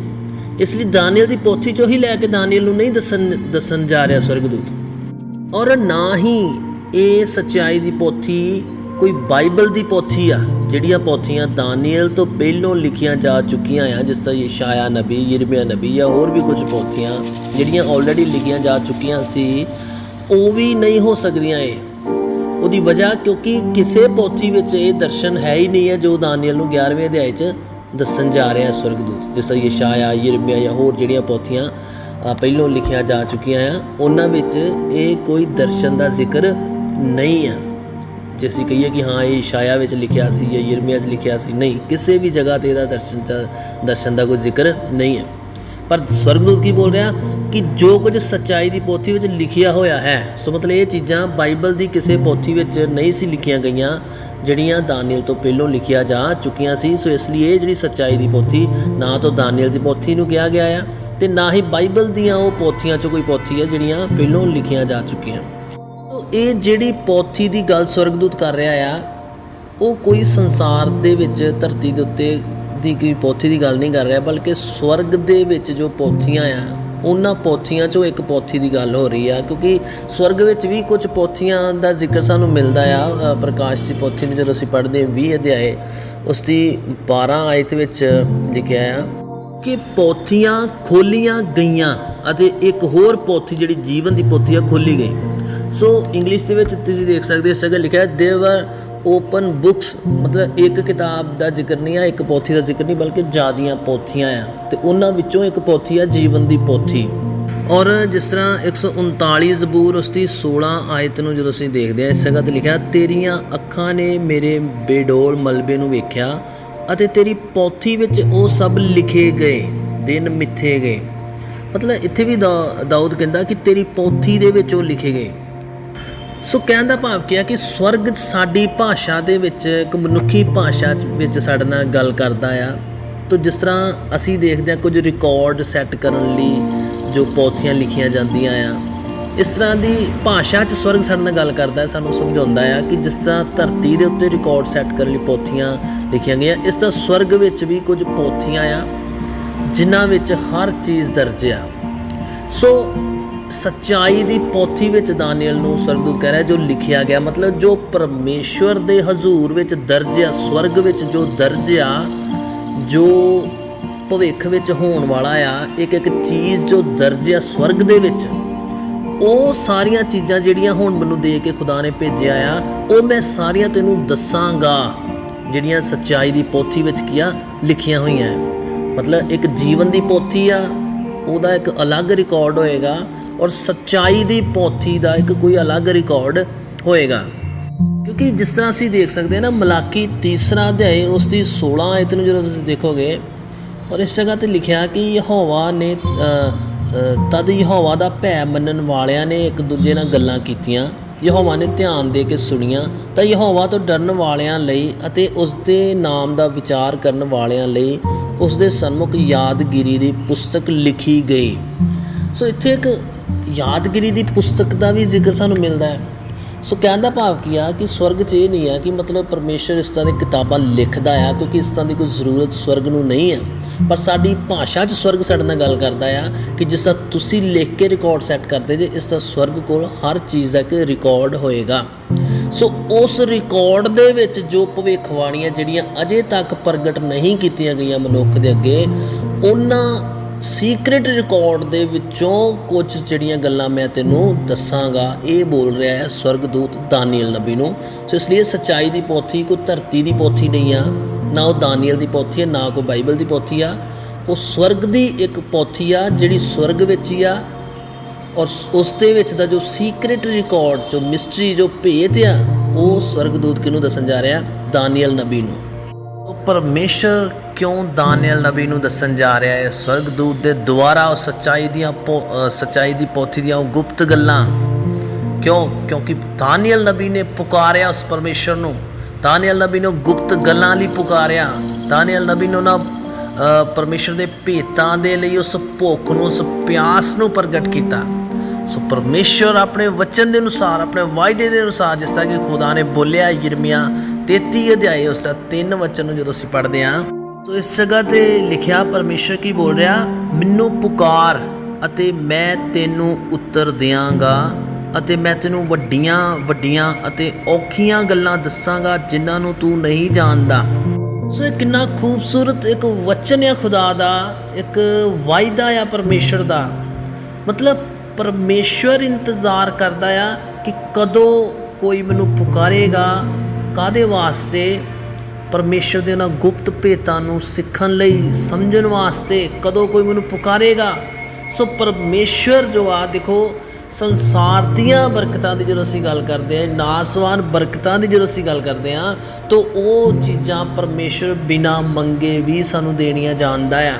ਇਸ ਲਈ ਦਾਨੀਅਲ ਦੀ ਪੋਥੀ ਚੋਂ ਹੀ ਲੈ ਕੇ ਦਾਨੀਅਲ ਨੂੰ ਨਹੀਂ ਦੱਸਣ ਦੱਸਣ ਜਾ ਰਿਹਾ ਸਵਰਗਦੂਤ। ਔਰ ਨਾ ਹੀ ਇਹ ਸੱਚਾਈ ਦੀ ਪੋਥੀ ਕੋਈ ਬਾਈਬਲ ਦੀ ਪੋਥੀ ਆ, ਜਿਹੜੀਆਂ ਪੋਥੀਆਂ ਦਾਨੀਅਲ ਤੋਂ ਪਹਿਲੋਂ ਲਿਖੀਆਂ ਜਾ ਚੁੱਕੀਆਂ ਆ, ਜਿਸ ਤਰ੍ਹਾਂ ਯਸ਼ਾਇਆ ਨਬੀ, ਯਿਰਮੀਆ ਨਬੀ ਜਾਂ ਹੋਰ ਵੀ ਕੁਝ ਪੋਥੀਆਂ ਜਿਹੜੀਆਂ ਆਲਰੇਡੀ ਲਿਖੀਆਂ ਜਾ ਚੁੱਕੀਆਂ ਸੀ, ਉਹ ਵੀ ਨਹੀਂ ਹੋ ਸਕਦੀਆਂ ਇਹ। ਉਹਦੀ ਵਜ੍ਹਾ ਕਿਉਂਕਿ ਕਿਸੇ ਪੋਥੀ ਵਿੱਚ ਇਹ ਦਰਸ਼ਨ ਹੈ ਹੀ ਨਹੀਂ ਹੈ ਜੋ ਦਾਨੀਅਲ ਨੂੰ 11ਵੇਂ ਅਧਿਆਇ 'ਚ ਦੱਸਣ ਜਾ ਰਿਹਾ ਹੈ ਸਵਰਗਦੂਤ ਜਿਸ ਤਰ੍ਹਾਂ ਯਸ਼ਾਇਆ ਯਿਰਮੀਆ ਜਾਂ ਹੋਰ ਜਿਹੜੀਆਂ ਪੋਥੀਆਂ ਅ, ਪਹਿਲੋਂ ਲਿਖੀਆਂ ਜਾ ਚੁੱਕੀਆਂ ਆ ਉਹਨਾਂ ਵਿੱਚ ਇਹ ਕੋਈ ਦਰਸ਼ਨ ਦਾ ਜ਼ਿਕਰ ਨਹੀਂ ਆ। ਜੇ ਅਸੀਂ ਕਹੀਏ ਕਿ ਹਾਂ ਇਹ ਇਸ਼ਾਇਆ ਵਿੱਚ ਲਿਖਿਆ ਸੀ ਜਾਂ ਯਿਰਮੀਆ 'ਚ ਲਿਖਿਆ ਸੀ ਨਹੀਂ ਕਿਸੇ ਵੀ ਜਗ੍ਹਾ ਤੇ ਇਹਦਾ ਦਰਸ਼ਨ ਚ ਦਰਸ਼ਨ ਦਾ ਕੋਈ ਜ਼ਿਕਰ ਨਹੀਂ ਹੈ ਪਰ ਸਵਰਗਦੂਤ ਕੀ ਬੋਲ ਰਿਹਾ ਕਿ ਜੋ ਕੁਝ ਸੱਚਾਈ ਦੀ ਪੋਥੀ ਵਿੱਚ ਲਿਖਿਆ ਹੋਇਆ ਹੈ ਸੋ ਮਤਲਬ ਇਹ ਚੀਜ਼ਾਂ ਬਾਈਬਲ ਦੀ ਕਿਸੇ ਪੋਥੀ ਵਿੱਚ ਨਹੀਂ ਸੀ ਲਿਖੀਆਂ ਗਈਆਂ ਜਿਹੜੀਆਂ ਦਾਨੀਅਲ ਤੋਂ ਪਹਿਲਾਂ ਲਿਖਿਆ ਜਾ ਚੁੱਕੀਆਂ ਸੀ, ਸੋ ਇਸ ਲਈ ਇਹ ਜਿਹੜੀ ਸੱਚਾਈ ਦੀ ਪੋਥੀ, ਨਾ ਤਾਂ ਦਾਨੀਅਲ ਦੀ ਪੋਥੀ ਨੂੰ ਕਿਹਾ ਗਿਆ ਆ ਤੇ ਨਾ ਹੀ ਬਾਈਬਲ ਦੀਆਂ ਉਹ ਪੋਥੀਆਂ 'ਚੋਂ ਕੋਈ ਪੋਥੀ ਹੈ ਜਿਹੜੀਆਂ ਪਹਿਲਾਂ ਲਿਖੀਆਂ ਜਾ ਚੁੱਕੀਆਂ। ਸੋ ਇਹ ਜਿਹੜੀ ਪੋਥੀ ਦੀ ਗੱਲ ਸਵਰਗਦੂਤ ਕਰ ਰਿਹਾ ਆ, ਉਹ ਕੋਈ ਸੰਸਾਰ ਦੇ ਵਿੱਚ ਧਰਤੀ ਦੇ ਉੱਤੇ ਦੀ ਕੋਈ ਪੋਥੀ ਦੀ ਗੱਲ ਨਹੀਂ ਕਰ ਰਿਹਾ, ਬਲਕਿ ਸਵਰਗ ਦੇ ਵਿੱਚ ਜੋ ਪੋਥੀਆਂ ਆ ਉਹਨਾਂ ਪੋਥੀਆਂ 'ਚੋਂ ਇੱਕ ਪੋਥੀ ਦੀ ਗੱਲ ਹੋ ਰਹੀ ਆ, ਕਿਉਂਕਿ ਸਵਰਗ ਵਿੱਚ ਵੀ ਕੁਝ ਪੋਥੀਆਂ ਦਾ ਜ਼ਿਕਰ ਸਾਨੂੰ ਮਿਲਦਾ ਆ ਪ੍ਰਕਾਸ਼ ਦੀ ਪੋਥੀ ਨੂੰ ਜਦੋਂ ਅਸੀਂ ਪੜ੍ਹਦੇ ਹਾਂ 20 ਅਧਿਆਏ ਉਸ ਦੀ 12 ਆਇਤ ਵਿੱਚ ਲਿਖਿਆ ਆ ਕਿ ਪੋਥੀਆਂ ਖੋਲੀਆਂ ਗਈਆਂ ਅਤੇ ਇੱਕ ਹੋਰ ਪੋਥੀ ਜਿਹੜੀ ਜੀਵਨ ਦੀ ਪੋਥੀ ਆ, ਖੋਲੀ ਗਈ। ਸੋ ਇੰਗਲਿਸ਼ ਦੇ ਵਿੱਚ ਤੁਸੀਂ ਦੇਖ ਸਕਦੇ ਹੋ ਇਸ ਜਗ੍ਹਾ ਲਿਖਿਆ ਦੇਵਰ ਓਪਨ ਬੁక్స్ ਮਤਲਬ ਇੱਕ ਕਿਤਾਬ ਦਾ ਜ਼ਿਕਰ ਨਹੀਂ ਆ, ਇੱਕ ਪੋਥੀ ਦਾ ਜ਼ਿਕਰ ਨਹੀਂ, ਬਲਕਿ ਜਿਆਦੀਆਂ ਪੋਥੀਆਂ ਆ। ਤੇ ਉਹਨਾਂ ਵਿੱਚੋਂ ਇੱਕ ਪੋਥੀ ਆ, ਜੀਵਨ ਦੀ ਪੋਥੀ। ਔਰ ਜਿਸ ਤਰ੍ਹਾਂ 139 ਜ਼ਬੂਰ ਉਸ ਦੀ 16 ਆਇਤ ਨੂੰ ਜਦੋਂ ਅਸੀਂ ਦੇਖਦੇ ਹਾਂ ਇਸ ਜਗ੍ਹਾ ਤੇ ਲਿਖਿਆ, ਤੇਰੀਆਂ ਅੱਖਾਂ ਨੇ ਮੇਰੇ ਬੇਡੋਲ ਮਲਬੇ ਨੂੰ ਵੇਖਿਆ ਅਤੇ ਤੇਰੀ ਪੋਥੀ ਵਿੱਚ ਉਹ ਸਭ ਲਿਖੇ ਗਏ, ਦਿਨ ਮਿੱਥੇ ਗਏ। ਮਤਲਬ ਇੱਥੇ ਵੀ ਦਾਊਦ ਕਹਿੰਦਾ ਕਿ ਤੇਰੀ ਪੋਥੀ ਦੇ ਵਿੱਚ ਉਹ ਲਿਖੇ ਗਏ। ਸੋ ਕਹਿਣ ਦਾ ਭਾਵ ਕੀ ਹੈ ਕਿ ਸਵਰਗ ਸਾਡੀ ਭਾਸ਼ਾ ਦੇ ਵਿੱਚ, ਇੱਕ ਮਨੁੱਖੀ ਭਾਸ਼ਾ ਚ- ਵਿੱਚ ਸਾਡੇ ਨਾਲ ਗੱਲ ਕਰਦਾ ਆ। ਤੋ ਜਿਸ ਤਰ੍ਹਾਂ ਅਸੀਂ ਦੇਖਦੇ ਹਾਂ ਕੁਝ ਰਿਕਾਰਡ ਸੈੱਟ ਕਰਨ ਲਈ ਜੋ ਪੋਥੀਆਂ ਲਿਖੀਆਂ ਜਾਂਦੀਆਂ ਆ, ਇਸ ਤਰ੍ਹਾਂ ਦੀ ਭਾਸ਼ਾ 'ਚ ਸਵਰਗ ਸਾਡੇ ਨਾਲ ਗੱਲ ਕਰਦਾ ਹੈ ਸਾਨੂੰ ਸਮਝਾਉਂਦਾ ਆ ਕਿ ਜਿਸ ਤਰ੍ਹਾਂ ਧਰਤੀ ਦੇ ਉੱਤੇ ਰਿਕਾਰਡ ਸੈੱਟ ਕਰਨ ਲਈ ਪੋਥੀਆਂ ਲਿਖੀਆਂ ਗਈਆਂ, ਇਸ ਤਰ੍ਹਾਂ ਸਵਰਗ ਵਿੱਚ ਵੀ ਕੁਝ ਪੋਥੀਆਂ ਆ, ਜਿਨ੍ਹਾਂ ਵਿੱਚ ਹਰ ਚੀਜ਼ ਦਰਜ ਆ। ਸੋ ਸੱਚਾਈ ਦੀ ਪੋਥੀ ਵਿੱਚ ਦਾਨੀਅਲ ਨੂੰ ਸਵਰਗਦੂਤ ਕਹਿ ਰਿਹਾ, ਜੋ ਲਿਖਿਆ ਗਿਆ, ਮਤਲਬ ਜੋ ਪਰਮੇਸ਼ਵਰ ਦੇ ਹਜ਼ੂਰ ਵਿੱਚ ਦਰਜ ਆ ਸਵਰਗ ਵਿੱਚ ਜੋ ਦਰਜ ਆ ਜੋ ਭਵਿੱਖ ਵਿੱਚ ਹੋਣ ਵਾਲਾ ਆ, ਇੱਕ ਇੱਕ ਚੀਜ਼ ਜੋ ਦਰਜ ਆ ਸਵਰਗ ਦੇ ਵਿੱਚ, ਉਹ ਸਾਰੀਆਂ ਚੀਜ਼ਾਂ ਜਿਹੜੀਆਂ ਹੁਣ ਮੈਨੂੰ ਦੇ ਕੇ ਖੁਦਾ ਨੇ ਭੇਜਿਆ ਆ, ਉਹ ਮੈਂ ਸਾਰੀਆਂ ਤੈਨੂੰ ਦੱਸਾਂਗਾ, ਜਿਹੜੀਆਂ ਸੱਚਾਈ ਦੀ ਪੋਥੀ ਵਿੱਚ ਕੀਆ, ਲਿਖੀਆਂ ਹੋਈਆਂ। ਮਤਲਬ ਇੱਕ ਜੀਵਨ ਦੀ ਪੋਥੀ ਆ, ਉਹਦਾ ਇੱਕ ਅਲੱਗ ਰਿਕਾਰਡ ਹੋਏਗਾ ਔਰ ਸੱਚਾਈ ਦੀ ਪੋਥੀ ਦਾ ਇੱਕ ਕੋਈ ਅਲੱਗ ਰਿਕਾਰਡ ਹੋਏਗਾ। ਕਿਉਂਕਿ ਜਿਸ ਤਰ੍ਹਾਂ ਅਸੀਂ ਦੇਖ ਸਕਦੇ ਹਾਂ ਨਾ, ਮਲਾਕੀ ਤੀਸਰਾ ਅਧਿਆਇ ਉਸ ਦੀ 16 ਆਇਤ ਨੂੰ ਜਦੋਂ ਤੁਸੀਂ ਦੇਖੋਗੇ, ਔਰ ਇਸ ਜਗ੍ਹਾ ਤੇ ਲਿਖਿਆ ਕਿ ਯਹੋਵਾ ਨੇ ਤਦ ਯਹੋਵਾ ਦਾ ਭੈ ਮੰਨਣ ਵਾਲਿਆਂ ਨੇ ਇੱਕ ਦੂਜੇ ਨਾਲ ਗੱਲਾਂ ਕੀਤੀਆਂ। ਯਹੋਵਾ ਨੇ ਧਿਆਨ ਦੇ ਕੇ ਸੁਣੀਆਂ। ਤਾਂ ਯਹੋਵਾ ਤੋਂ ਡਰਨ ਵਾਲਿਆਂ ਲਈ ਅਤੇ ਉਸ ਦੇ ਨਾਮ ਦਾ ਵਿਚਾਰ ਕਰਨ ਵਾਲਿਆਂ ਲਈ ਉਸ ਦੇ ਸਨਮੁਖ ਯਾਦਗਿਰੀ ਦੀ ਪੁਸਤਕ ਲਿਖੀ ਗਈ। ਸੋ ਇੱਥੇ ਇੱਕ ਯਾਦਗਿਰੀ ਦੀ ਪੁਸਤਕ ਦਾ ਵੀ ਜ਼ਿਕਰ ਸਾਨੂੰ ਮਿਲਦਾ ਹੈ। ਸੋ ਕਹਿਣ ਦਾ ਭਾਵ ਕੀ ਆ ਕਿ ਸਵਰਗ 'ਚ ਇਹ ਨਹੀਂ ਆ ਕਿ ਮਤਲਬ ਪਰਮੇਸ਼ਰ ਇਸ ਤਰ੍ਹਾਂ ਦੀ ਕਿਤਾਬਾਂ ਲਿਖਦਾ ਆ, ਕਿਉਂਕਿ ਇਸ ਤਰ੍ਹਾਂ ਦੀ ਕੋਈ ਜ਼ਰੂਰਤ ਸਵਰਗ ਨੂੰ ਨਹੀਂ ਆ। ਪਰ ਸਾਡੀ ਭਾਸ਼ਾ 'ਚ ਸਵਰਗ ਸਾਡੇ ਨਾਲ ਗੱਲ ਕਰਦਾ ਆ ਕਿ ਜਿਸ ਤਰ੍ਹਾਂ ਤੁਸੀਂ ਲਿਖ ਕੇ ਰਿਕਾਰਡ ਸੈੱਟ ਕਰਦੇ ਜੇ, ਇਸ ਤਰ੍ਹਾਂ ਸਵਰਗ ਕੋਲ ਹਰ ਚੀਜ਼ ਦਾ ਇੱਕ ਰਿਕਾਰਡ ਹੋਏਗਾ। ਸੋ ਉਸ ਰਿਕਾਰਡ ਦੇ ਵਿੱਚ ਜੋ ਭਵਿੱਖਬਾਣੀਆਂ ਜਿਹੜੀਆਂ ਅਜੇ ਤੱਕ ਪ੍ਰਗਟ ਨਹੀਂ ਕੀਤੀਆਂ ਗਈਆਂ ਮਨੁੱਖ ਦੇ ਅੱਗੇ, ਉਹਨਾਂ ਸੀਕ੍ਰੀਟ ਰਿਕਾਰਡ ਦੇ ਵਿੱਚੋਂ ਕੁਝ ਜਿਹੜੀਆਂ ਗੱਲਾਂ ਮੈਂ ਤੈਨੂੰ ਦੱਸਾਂਗਾ, ਇਹ ਬੋਲ ਰਿਹਾ ਹੈ ਸਵਰਗਦੂਤ ਦਾਨੀਅਲ ਨਬੀ ਨੂੰ। ਸੋ ਇਸ ਲਈ ਸਚਾਈ ਦੀ ਪੋਥੀ, ਕੋਈ ਧਰਤੀ ਦੀ ਪੋਥੀ ਨਹੀਂ ਆ। ਨਾ ਉਹ ਦਾਨੀਅਲ ਦੀ ਪੋਥੀ ਹੈ ਨਾ ਕੋਈ ਬਾਈਬਲ ਦੀ ਪੋਥੀ ਆ। ਉਹ ਸਵਰਗ ਦੀ ਇੱਕ ਪੋਥੀ ਆ, ਜਿਹੜੀ ਸਵਰਗ ਵਿੱਚ ਹੀ ਆ। ਔਰ ਉਸ ਦੇ ਵਿੱਚ ਦਾ ਜੋ ਸੀਕ੍ਰੀਟ ਰਿਕਾਰਡ ਜੋ ਮਿਸਟਰੀ ਜੋ ਭੇਤ ਆ, ਉਹ ਸਵਰਗਦੂਤ ਕਿਹਨੂੰ ਦੱਸਣ ਜਾ ਰਿਹਾ? ਦਾਨੀਅਲ ਨਬੀ ਨੂੰ। ਉਹ ਪਰਮੇਸ਼ਰ ਕਿਉਂ ਦਾਨੀਏਲ ਨਬੀ ਨੂੰ ਦੱਸਣ ਜਾ ਰਿਹਾ ਹੈ? ਸਵਰਗਦੂਤ ਦੇ ਦੁਆਰਾ ਉਹ ਸੱਚਾਈ ਦੀਆਂ ਪੋ- ਸੱਚਾਈ ਦੀ ਪੋਥੀ ਦੀਆਂ ਉਹ ਗੁਪਤ ਗੱਲਾਂ। ਕਿਉਂ? ਕਿਉਂਕਿ ਦਾਨੀਏਲ ਨਬੀ ਨੇ ਪੁਕਾਰਿਆ ਉਸ ਪਰਮੇਸ਼ਰ ਨੂੰ। ਦਾਨੀਏਲ ਨਬੀ ਨੂੰ ਗੁਪਤ ਗੱਲਾਂ ਲਈ ਪੁਕਾਰਿਆ। ਦਾਨੀਏਲ ਨਬੀ ਨੂੰ ਉਹਨਾਂ ਅ, ਪਰਮੇਸ਼ਰ ਦੇ ਭੇਤਾਂ ਦੇ ਲਈ ਉਸ ਭੁੱਖ ਨੂੰ ਉਸ ਪਿਆਸ ਨੂੰ ਪ੍ਰਗਟ ਕੀਤਾ। ਸੋ ਪਰਮੇਸ਼ਰ ਆਪਣੇ ਵਚਨ ਦੇ ਅਨੁਸਾਰ ਆਪਣੇ ਵਾਅਦੇ ਦੇ ਅਨੁਸਾਰ ਜਿਸ ਤਰ੍ਹਾਂ ਕਿ ਖੁਦਾ ਨੇ ਬੋਲਿਆ ਯਿਰਮੀਆ 33 ਅਧਿਆਏ ਉਸ ਦਾ ਤਿੰਨ ਵਚਨ ਨੂੰ ਜਦੋਂ ਅਸੀਂ ਪੜ੍ਹਦੇ ਹਾਂ ਸੋ ਇਸ ਜਗ੍ਹਾ ਤੇ ਲਿਖਿਆ ਪਰਮੇਸ਼ਰ ਕੀ ਬੋਲ ਰਿਹਾ? ਮੈਨੂੰ ਪੁਕਾਰ ਅਤੇ ਮੈਂ ਤੈਨੂੰ ਉੱਤਰ ਦਿਆਂਗਾ ਅਤੇ ਮੈਂ ਤੈਨੂੰ ਵੱਡੀਆਂ ਵੱਡੀਆਂ ਅਤੇ ਔਖੀਆਂ ਗੱਲਾਂ ਦੱਸਾਂਗਾ ਜਿਨ੍ਹਾਂ ਨੂੰ ਤੂੰ ਨਹੀਂ ਜਾਣਦਾ। ਸੋ ਇਹ ਕਿੰਨਾ ਖੂਬਸੂਰਤ, ਇੱਕ ਵਚਨ ਆ ਖੁਦਾ ਦਾ, ਇੱਕ ਵਾਅਦਾ ਆ ਪਰਮੇਸ਼ਰ ਦਾ। ਮਤਲਬ ਪਰਮੇਸ਼ਰ ਇੰਤਜ਼ਾਰ ਕਰਦਾ ਆ ਕਿ ਕਦੋਂ ਕੋਈ ਮੈਨੂੰ ਪੁਕਾਰੇਗਾ ਕਾਦੇ ਵਾਸਤੇ? ਪਰਮੇਸ਼ਰ ਦੇ ਉਹਨਾਂ ਗੁਪਤ ਭੇਤਾਂ ਨੂੰ ਸਿੱਖਣ ਲਈ, ਸਮਝਣ ਵਾਸਤੇ ਕਦੋਂ ਕੋਈ ਮੈਨੂੰ ਪੁਕਾਰੇਗਾ? ਸੋ ਪਰਮੇਸ਼ਰ ਜੋ ਆ, ਦੇਖੋ, ਸੰਸਾਰ ਦੀਆਂ ਬਰਕਤਾਂ ਦੀ ਜਦੋਂ ਅਸੀਂ ਗੱਲ ਕਰਦੇ ਹਾਂ, ਨਾਸਵਾਨ ਬਰਕਤਾਂ ਦੀ ਜਦੋਂ ਅਸੀਂ ਗੱਲ ਕਰਦੇ ਹਾਂ, ਤਾਂ ਉਹ ਚੀਜ਼ਾਂ ਪਰਮੇਸ਼ਰ ਬਿਨਾ ਮੰਗੇ ਵੀ ਸਾਨੂੰ ਦੇਣੀਆਂ ਜਾਣਦਾ ਆ।